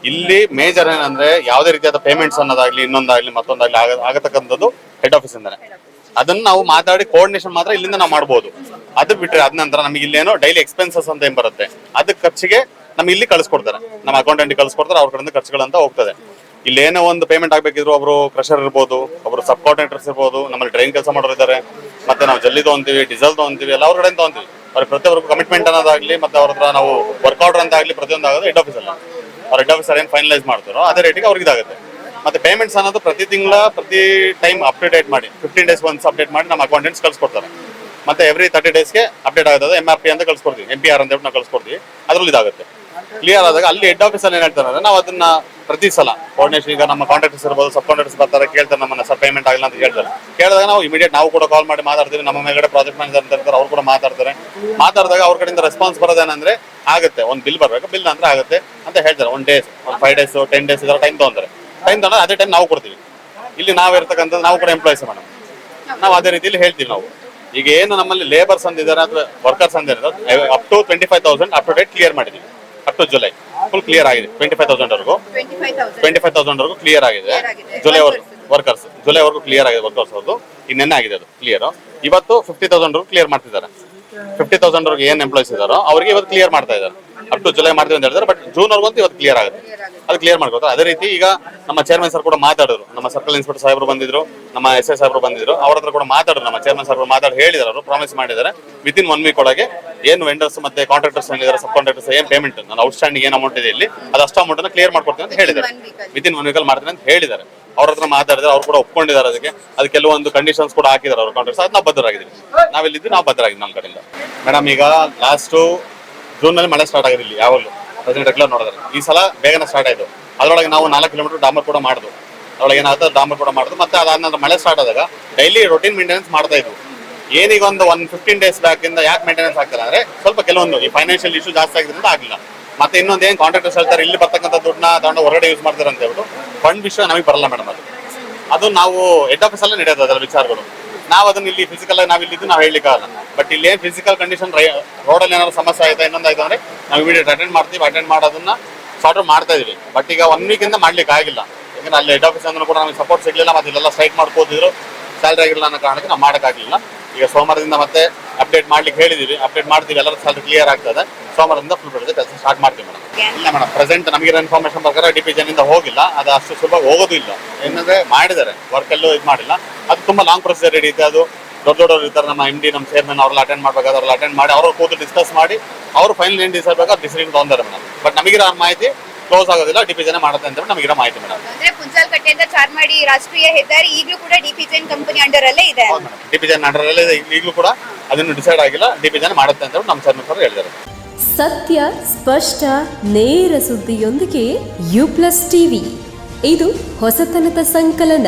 ಇಲ್ಲಿ ಮೇಜರ್ ಏನಂದ್ರೆ ಯಾವುದೇ ರೀತಿಯಾದ ಪೇಮೆಂಟ್ಸ್ ಅನ್ನೋದಾಗ್ಲಿ, ಇನ್ನೊಂದಾಗ್ಲಿ, ಮತ್ತೊಂದಾಗ್ಲಿ ಆಗ ಆಗತಕ್ಕಂಥದ್ದು ಹೆಡ್ ಆಫೀಸ್ ಇಂದಾನೆ. ಅದನ್ನ ನಾವು ಮಾತಾಡಿ ಕೋಆರ್ಡಿನೇಷನ್ ಮಾತ್ರ ಇಲ್ಲಿಂದ ನಾವು ಮಾಡ್ಬೋದು. ಅದು ಬಿಟ್ರೆ ಅದ ನಂತರ ನಮಗೆ ಇಲ್ಲೇನೋ ಡೈಲಿ ಎಕ್ಸ್ಪೆನ್ಸಸ್ ಅಂತ ಏನ್ ಬರುತ್ತೆ? ಅದಕ್ಕೆ ಖರ್ಚಿಗೆ ನಮ್ಗೆ ಇಲ್ಲಿ ಕಳ್ಸಿಕೊಡ್ತಾರೆ. ನಮ್ಮ ಅಕೌಂಟೆಂಟ್ ಕಳ್ಸಿಕೊಡ್ತಾರೆ, ಅವ್ರ ಕಡೆಯಿಂದ ಖರ್ಚುಗಳಂತ ಹೋಗ್ತದೆ. ಇಲ್ಲೇನೋ ಒಂದು ಪೇಮೆಂಟ್ ಆಗ್ಬೇಕಿದ್ರು ಒಬ್ರು ಕ್ರಷರ್ ಇರ್ಬೋದು, ಒಬ್ರು ಸಬ್ ಕಾಂಟ್ರಾಕ್ಟರ್ಸ್ ಇರ್ಬೋದು, ನಮ್ಮಲ್ಲಿ ಡ್ರೈನ್ ಕೆಲಸ ಮಾಡೋರು ಇದ್ದಾರೆ ಮತ್ತೆ ನಾವು ಜಲ್ಲಿ ತೊಗೊಂತೀವಿ ಡೀಸೆಲ್ ತೊಗೊಂತೀವಿ, ಎಲ್ಲ ಅವ್ರ ಕಡೆಯಿಂದ ತೊಗೊಂತೀವಿ. ಅವ್ರ ಪ್ರತಿಯೊಬ್ಬರು ಕಮಿಟ್ಮೆಂಟ್ ಅನ್ನೋದಾಗ್ಲಿ, ಮತ್ತೆ ಅವ್ರ ಹತ್ರ ನಾವು ವರ್ಕ್ ಆರ್ಡರ್ ಅಂತ ಆಗ್ಲಿ ಪ್ರತಿಯೊಂದು ಆಗೋದು ಹೆಡ್ ಆಫೀಸಲ್ಲಿ ಅವ್ರ ಹೆಡ್ ಆಫೀಸರ್ ಏನು ಫೈನಲೈಸ್ ಮಾಡ್ತಾರೋ, ಅದೇ ರೇಟಿಗೆ ಅವ್ರಿಗೆ ಇದಾಗುತ್ತೆ. ಮತ್ತೆ ಪೇಮೆಂಟ್ಸ್ ಅನ್ನೋದು ಪ್ರತಿ ತಿಂಗಳ ಪ್ರತಿ ಟೈಮ್ ಅಪ್ಡೇಟ್ ಮಾಡಿ ಫಿಫ್ಟೀನ್ ಡೇಸ್ ಒನ್ಸ್ ಅಪ್ಡೇಟ್ ಮಾಡಿ ನಮ್ಮ ಅಕೌಂಟೆಂಟ್ಸ್ ಕಳ್ಸಿಕೊಡ್ತಾರೆ. ಮತ್ತೆ ಎವ್ರಿ ತರ್ಟಿ ಡೇಸ್ಗೆ ಅಪ್ಡೇಟ್ ಆಗುತ್ತೆ ಎಂ ಆರ್ ಪಿ ಅಂತ ಕಳ್ಸ್ಕೊಡ್ತೀವಿ ಎಂ ಪಿ ಆರ್ ಅಂತ ನಾವು ಕಳ್ಸ್ಕೊಡ್ತೀವಿ. ಅದ್ರಲ್ಲಿ ಇದಾಗುತ್ತೆ. ಕ್ಲಿಯರ್ ಆದಾಗ ಅಲ್ಲಿ ಹೆಡ್ ಆಫೀಸಲ್ಲಿ ಏನ್ ಹೇಳ್ತಾರೆ ಅಂದ್ರೆ ನಾವು ಅದನ್ನ ಪ್ರತಿ ಸಲ ಕೋಆರ್ಡಿನೇಷನ್ ಈಗ ನಮ್ಮ ಕಾಂಟ್ರಾಕ್ಟರ್ಸ್ ಇರ್ಬೋದು ಸಬ್ ಕಾಂಟ್ರಾಕ್ಟರ್ಸ್ ಬರ್ತಾರೆ, ಕೇಳ್ತಾರೆ ನಮ್ಮನ್ನ, ಸರ್ ಪೇಮೆಂಟ್ ಆಗಿಲ್ಲ ಅಂತ ಹೇಳ್ತಾರೆ. ಕೇಳಿದಾಗ ನಾವು ಇಮಿಡಿಯೇಟ್ ನಾವು ಕೂಡ ಕಾಲ್ ಮಾಡಿ ಮಾತಾಡ್ತೀವಿ, ನಮ್ಮ ಮೇಲ್ಗಡೆ ಪ್ರಾಜೆಕ್ಟ್ ಮ್ಯಾನೇಜರ್ ಅಂತ ಅವ್ರು ಕೂಡ ಮಾತಾಡ್ತಾರೆ. ಮಾತಾಡಿದಾಗ ಅವ್ರ ಕಡೆಯಿಂದ ರೆಸ್ಪಾನ್ಸ್ ಬರೋದೇನಂದ್ರೆ ಆಗುತ್ತೆ, ಒಂದು ಬಿಲ್ ಬರಬೇಕು ಬಿಲ್ ಅಂದ್ರೆ ಆಗುತ್ತೆ ಅಂತ ಹೇಳ್ತಾರೆ. ಒನ್ ಡೇಸ್ ಒಂದು ಫೈವ್ ಡೇಸ್ ಟೆನ್ ಡೇಸ್ ಇದರ ಟೈಮ್ ತಗೊಂತಾರೆ. ಟೈಮ್ ತಗೊಂಡ್ರೆ ಅದೇ ಟೈಮ್ ನಾವು ಕೊಡ್ತೀವಿ. ಇಲ್ಲಿ ನಾವು ಇರ್ತಕ್ಕಂಥದ್ದು ನಾವು ಕೂಡ ಎಂಪ್ಲಾಯ್ಸ್ ಮೇಡಮ್ ನಾವು ಅದೇ ರೀತಿಯಲ್ಲಿ ಹೇಳ್ತೀವಿ ನಾವು. ಈಗ ಏನು ನಮ್ಮಲ್ಲಿ ಲೇಬರ್ಸ್ ಅಂದಿದ್ದಾರೆ ಅಥವಾ workers ಅಂದಿದ್ದಾರೆ up to twenty five thousand up to date clear ಮಾಡಿದ್ದೀವಿ. Up to July full clear ಆಗಿದೆ. ಟ್ವೆಂಟಿ ಫೈವ್ ತೌಸಂಡ್ ವರೆಗೂ ಟ್ವೆಂಟಿ ಫೈವ್ ತೌಸಂಡ್ ವರೆಗೂ ಕ್ಲಿಯರ್ ಆಗಿದೆ. ಜುಲೈ ವರ್ಗ ವರ್ಕರ್ಸ್ ಜುಲೈ ವರೆಗೂ ಕ್ಲಿಯರ್ ಆಗಿದೆ ವರ್ಕರ್ಸ್ ಅವ್ರದ್ದು ಇನ್ನೆನ್ನೆ ಆಗಿದೆ ಅದು ಕ್ಲಿಯರ್ ಇವತ್ತು ಫಿಫ್ಟಿ ತೌಸಂಡ್ ವರೆಗೂ ಕ್ಲಿಯರ್ ಮಾಡ್ತಿದ್ದಾರೆ. ಫಿಫ್ಟಿ ತೌಸಂಡ್ ವರ್ಗ ಏನು ಎಂಪ್ಲಾಯ್ಸ್ ಇದಾರೋ ಅವರಿಗೆ ಇವತ್ತು ಕ್ಲಿಯರ್ ಮಾಡ್ತಾ ಇದ್ದಾರೆ. ಅಪ್ ಟು ಜುಲೈ ಮಾಡ್ತೀವಿ ಅಂತ ಹೇಳಿದ್ರೆ ಬಟ್ ಜೂನ್ ವರೆಗೂ ಇವತ್ತು ಕ್ಲಿಯರ್ ಆಗುತ್ತೆ. ಅದು ಕ್ಲಿಯರ್ ಮಾಡ್ಕೊತಾರೆ ಅದೇ ರೀತಿ ಈಗ ನಮ್ಮ ಚೇರ್ಮನ್ ಸರ್ ಕೂಡ ಮಾತಾಡಿದ್ರು. ನಮ್ಮ ಸರ್ಕಲ್ ಇನ್ಸ್ಪೆಕ್ಟರ್ ಸಾಹೇಬರು ಬಂದಿದ್ರು ನಮ್ಮ ಎಸ್ ಐ ಸಾಹೇಬರು ಬಂದಿದ್ರು ಅವ್ರ ಹತ್ರ ಕೂಡ ಮಾತಾಡಿದ್ರು. ನಮ್ಮ ಚೇರ್ಮನ್ ಸರ್ ಮಾತಾಡಿ ಹೇಳಿದಾರೆ ಅವರು ಪ್ರಾಮಿಸ್ ಮಾಡಿದ್ದಾರೆ ವಿತ್ ಇನ್ ಒನ್ ವೀಕ್ ಒಳಗೆ ಏನು ವೆಂಡರ್ಸ್ ಮತ್ತೆ ಕಾಂಟ್ರಾಕ್ಟರ್ಸ್ ಏನಿದ್ದಾರೆ ಸಬ್ ಕಾಂಟ್ರಾಕ್ಟರ್ಸ್ ಏನ್ ಪೇಮೆಂಟ್ ನಾನು ಔಟ್ ಸ್ಟ್ಯಾಂಡಿಂಗ್ ಏನ್ ಅಮೌಂಟ್ ಇದೆ ಇಲ್ಲಿ ಅದು ಅಷ್ಟು ಅಮೌಂಟ್ ಅನ್ನು ಕ್ಲಿಯರ್ ಮಾಡ್ಕೊಡ್ತೀನಿ ಅಂತ ಹೇಳಿದ್ದಾರೆ ಅಲ್ಲಿ. ವಿತ್ ಇನ್ ಒನ್ ವೀಕಲ್ಲಿ ಮಾಡ್ತೀನಿ ಅಂತ ಹೇಳಿದ್ದಾರೆ ಅವ್ರ ಹತ್ರ ಮಾತಾಡಿದ್ರೆ ಅವ್ರು ಕೂಡ ಒಪ್ಕೊಂಡಿದ್ದಾರೆ ಅದಕ್ಕೆ. ಅದು ಕೆಲವೊಂದು ಕಂಡೀಷನ್ಸ್ ಕೂಡ ಹಾಕಿದ್ದಾರೆ ಅವ್ರ ಕಾಂಟ್ರಾಕ್ಟ್ಸ್ ಅದು ನಾವು ಬದ್ಧರಾಗಿದ್ದೀವಿ. ನಾವಿಲ್ಲಿದ್ದು ನಾವು ಬದ್ಧರಾಗಿದ್ದೀವಿ ನಮ್ಮ ಕಡೆಯಿಂದ. ಮೇಡಮ್ ಈಗ ಲಾಸ್ಟು ಜೂನ್ನಲ್ಲಿ ಮಳೆ ಸ್ಟಾರ್ಟ್ ಆಗಿದೆ ಇಲ್ಲಿ ಯಾವಾಗಲೂ. ಪ್ರೆಸೆಂಟ್ ರೆಗ್ಯುಲರ್ ನೋಡಿದ್ರೆ. ಈ ಸಲ ಬೇಗನೆ ಸ್ಟಾರ್ಟ್ ಆಯಿತು. ಅದರೊಳಗೆ ನಾವು ನಾಲ್ಕು ಕಿಲೋಮೀಟರ್ ಡಾಮರ್ ಕೂಡ ಮಾಡಿದ್ವು ಅದ್ರೊಳಗೆ ಏನಾಗುತ್ತೆ ಡಾಮರ್ ಕೂಡ ಮಾಡಿದ್ವು ಮತ್ತೆ ಅದಾದ ಮಳೆ ಸ್ಟಾರ್ಟ್ ಆದಾಗ ಡೈಲಿ ರೊಟೀನ್ ಮೇಂಟೆನೆನ್ಸ್ ಮಾಡ್ತಾ ಇದ್ವು. ಏನೀಗ ಒಂದು ಒನ್ ಫಿಫ್ಟೀನ್ ಡೇಸ್ ಬ್ಯಾಕ್ ಇಂದ ಯಾಕೆ ಮೇಂಟೆನೆನ್ಸ್ ಆಗ್ತಿಲ್ಲ ಅಂದ್ರೆ ಸ್ವಲ್ಪ ಕೆಲವೊಂದು ಈ ಫೈನಾನ್ಷಿಯಲ್ ಇಶ್ಯೂ ಜಾಸ್ತಿ ಆಗಿದ್ರಿಂದ ಆಗಿಲ್ಲ ಮತ್ತೆ ಇನ್ನೊಂದು ಏನು ಕಾಂಟ್ರಾಕ್ಟರ್ಸ್ ಹೇಳ್ತಾರೆ, ಇಲ್ಲಿ ಬರ್ತಕ್ಕಂಥ ದುಡ್ಡನ್ನ ತಗೊಂಡು ಹೊರಗಡೆ ಯೂಸ್ ಮಾಡ್ತಾರೆ ಅಂತ ಹೇಳ್ಬಿಟ್ಟು ಫಂಡ್ ವಿಷಯ ನಮಗೆ ಬರಲ್ಲ ಮೇಡಮ್ ಅದು. ಅದು ನಾವು ಹೆಡ್ ಆಫೀಸಲ್ಲೇ ನಡೆಯೋದು ಅದರ ವಿಚಾರಗಳು. ನಾವು ಅದನ್ನ ಇಲ್ಲಿ ಫಿಸಿಕಲ್ ಆಗಿ ನಾವು ಇಲ್ಲಿದ್ದು ನಾವು ಹೇಳಲಿಕ್ಕಾಗಲ್ಲ ಬಟ್ ಇಲ್ಲಿ ಏನು ಫಿಸಿಕಲ್ ಕಂಡೀಷನ್ ರೋಡಲ್ಲಿ ಏನಾದ್ರು ಸಮಸ್ಯೆ ಆಯ್ತಾ, ಇನ್ನೊಂದು ಆಯ್ತು ಅಂದ್ರೆ ನಾವು ಇಮಿಡಿಯೇಟ್ ಅಟೆಂಡ್ ಮಾಡ್ತೀವಿ ಅಟೆಂಡ್ ಮಾಡೋದನ್ನ ಸಾರ್ಟ್ ಮಾಡ್ತಾ ಇದೀವಿ. ಬಟ್ ಈಗ ಒನ್ ವೀಕ್ ಇಂದ ಮಾಡ್ಲಿಕ್ಕೆ ಆಗಿಲ್ಲ. ಯಾಕಂದ್ರೆ ಅಲ್ಲಿ ಹೆಡ್ ಆಫೀಸ್ ಅಂದ್ರೂ ಕೂಡ ನಮಗೆ ಸಪೋರ್ಟ್ ಸಿಗ್ಲಿಲ್ಲ, ಮತ್ತೆ ಇಲ್ಲೆಲ್ಲ ಸ್ಟ್ರೈಕ್ ಮಾಡ್ಕೋತಿದ್ರು. ಸ್ಯಾಲ್ರಿ ಆಗಿಲ್ಲ ಅನ್ನೋ ಕಾರಣಕ್ಕೆ ನಾವು ಮಾಡೋಕ್ಕಾಗಲಿಲ್ಲ ಈಗ ಸೋಮವಾರದಿಂದ ಮತ್ತೆ ಅಪ್ಡೇಟ್ ಮಾಡ್ಲಿಕ್ಕೆ ಹೇಳಿದೀವಿ. ಅಪ್ಡೇಟ್ ಮಾಡ್ತೀವಿ ಎಲ್ಲರ ಸ್ಯಾಲ್ರಿ ಕ್ಲಿಯರ್ ಆಗ್ತದೆ. ಸೋಮವಾರದಿಂದ ಫುಲ್ ಬೆಳೆದ ಕೆಲಸ ಸ್ಟಾರ್ಟ್ ಮಾಡ್ತೀವಿ ಮೇಡಮ್ ಇಲ್ಲ ಮೇಡಮ್ ಪ್ರೆಸೆಂಟ್ ನಮಗೆ ಇನ್ಫಾರ್ಮೇಶನ್ ಪ್ರಕಾರ ಡಿ ಪಿ ಜನಿಂದ ಹೋಗಿಲ್ಲ. ಅದು ಅಷ್ಟು ಸುಲಭ ಹೋಗೋದು ಇಲ್ಲ. ಏನಂದ್ರೆ ಮಾಡಿದ್ದಾರೆ. ವರ್ಕ್ ಎಲ್ಲೂ ಇದು ಮಾಡಿಲ್ಲ. ಅದು ತುಂಬಾ ಲಾಂಗ್ ಪ್ರೊಸೀಜರ್ ಇದೆ ಅದು ದೊಡ್ಡ ದೊಡ್ಡವರು ಇರ್ತಾರೆ ನಮ್ಮ ಎಂ ಡಿ ನಮ್ಮ ಚೇರ್ಮನ್ ಅವ್ರಲ್ಲಿ ಅಟೆಂಡ್ ಮಾಡಬೇಕಾದ್ರೆ ಅವ್ರಲ್ಲಿ ಅಟೆಂಡ್ ಮಾಡಿ ಅವರು ಕೂತು ಡಿಸ್ಕಸ್ ಮಾಡಿ ಅವರು ಫೈನಲ್ ಏನು ಡಿಸೈಡ್ ಬೇಕಾದ್ರೆ ಡಿಸಿಷನ್ ತೊಗೊಂತಾರೆ ಮೇಡಮ್ ಬಟ್ ನಮಗಿರೋ ಮಾಹಿತಿ ಕ್ಲೋಸ್ ಆಗೋದಿಲ್ಲ ಡಿಪಿಜನ್ ಮಾಡುತ್ತೆ ಅಂತ ನಮಗಿರೋ ಮಾಹಿತಿ ಮೇಡಮ್. ಅಂದ್ರೆ ಪುಂಚಾಲ್ಕಟ್ಟೆಯಿಂದ ಚಾರ್ಮಾಡಿ ರಾಷ್ಟ್ರೀಯ ಹೆದ್ದಾರಿ ಈಗಲೂ ಕೂಡ ಡಿಪಿ ಜೈನ್ ಕಂಪನಿ ಅಂಡರ್ ಅಲ್ಲೇ ಇದೆ. ಡಿಪಿಜನ್ ಅಂಡರ್ ಅಲ್ಲೇ ಅಂಡರಲ್ಲೇ ಈಗಲೂ ಕೂಡ ಅದನ್ನು ಡಿಸೈಡ್ ಆಗಿಲ್ಲ ಡಿಪಿಜನ್ ಜನ ಮಾಡುತ್ತೆ ಅಂತ ನಮ್ಮ ಚೇರ್ಮನ್ ಹೇಳಿದ್ದಾರೆ. ಸತ್ಯ ಸ್ಪಷ್ಟ ನೇರ ಸುದ್ದಿಯೊಂದಿಗೆ ಯು ಪ್ಲಸ್ ಟಿವಿ ಇದು ಹೊಸತನದ ಸಂಕಲನ.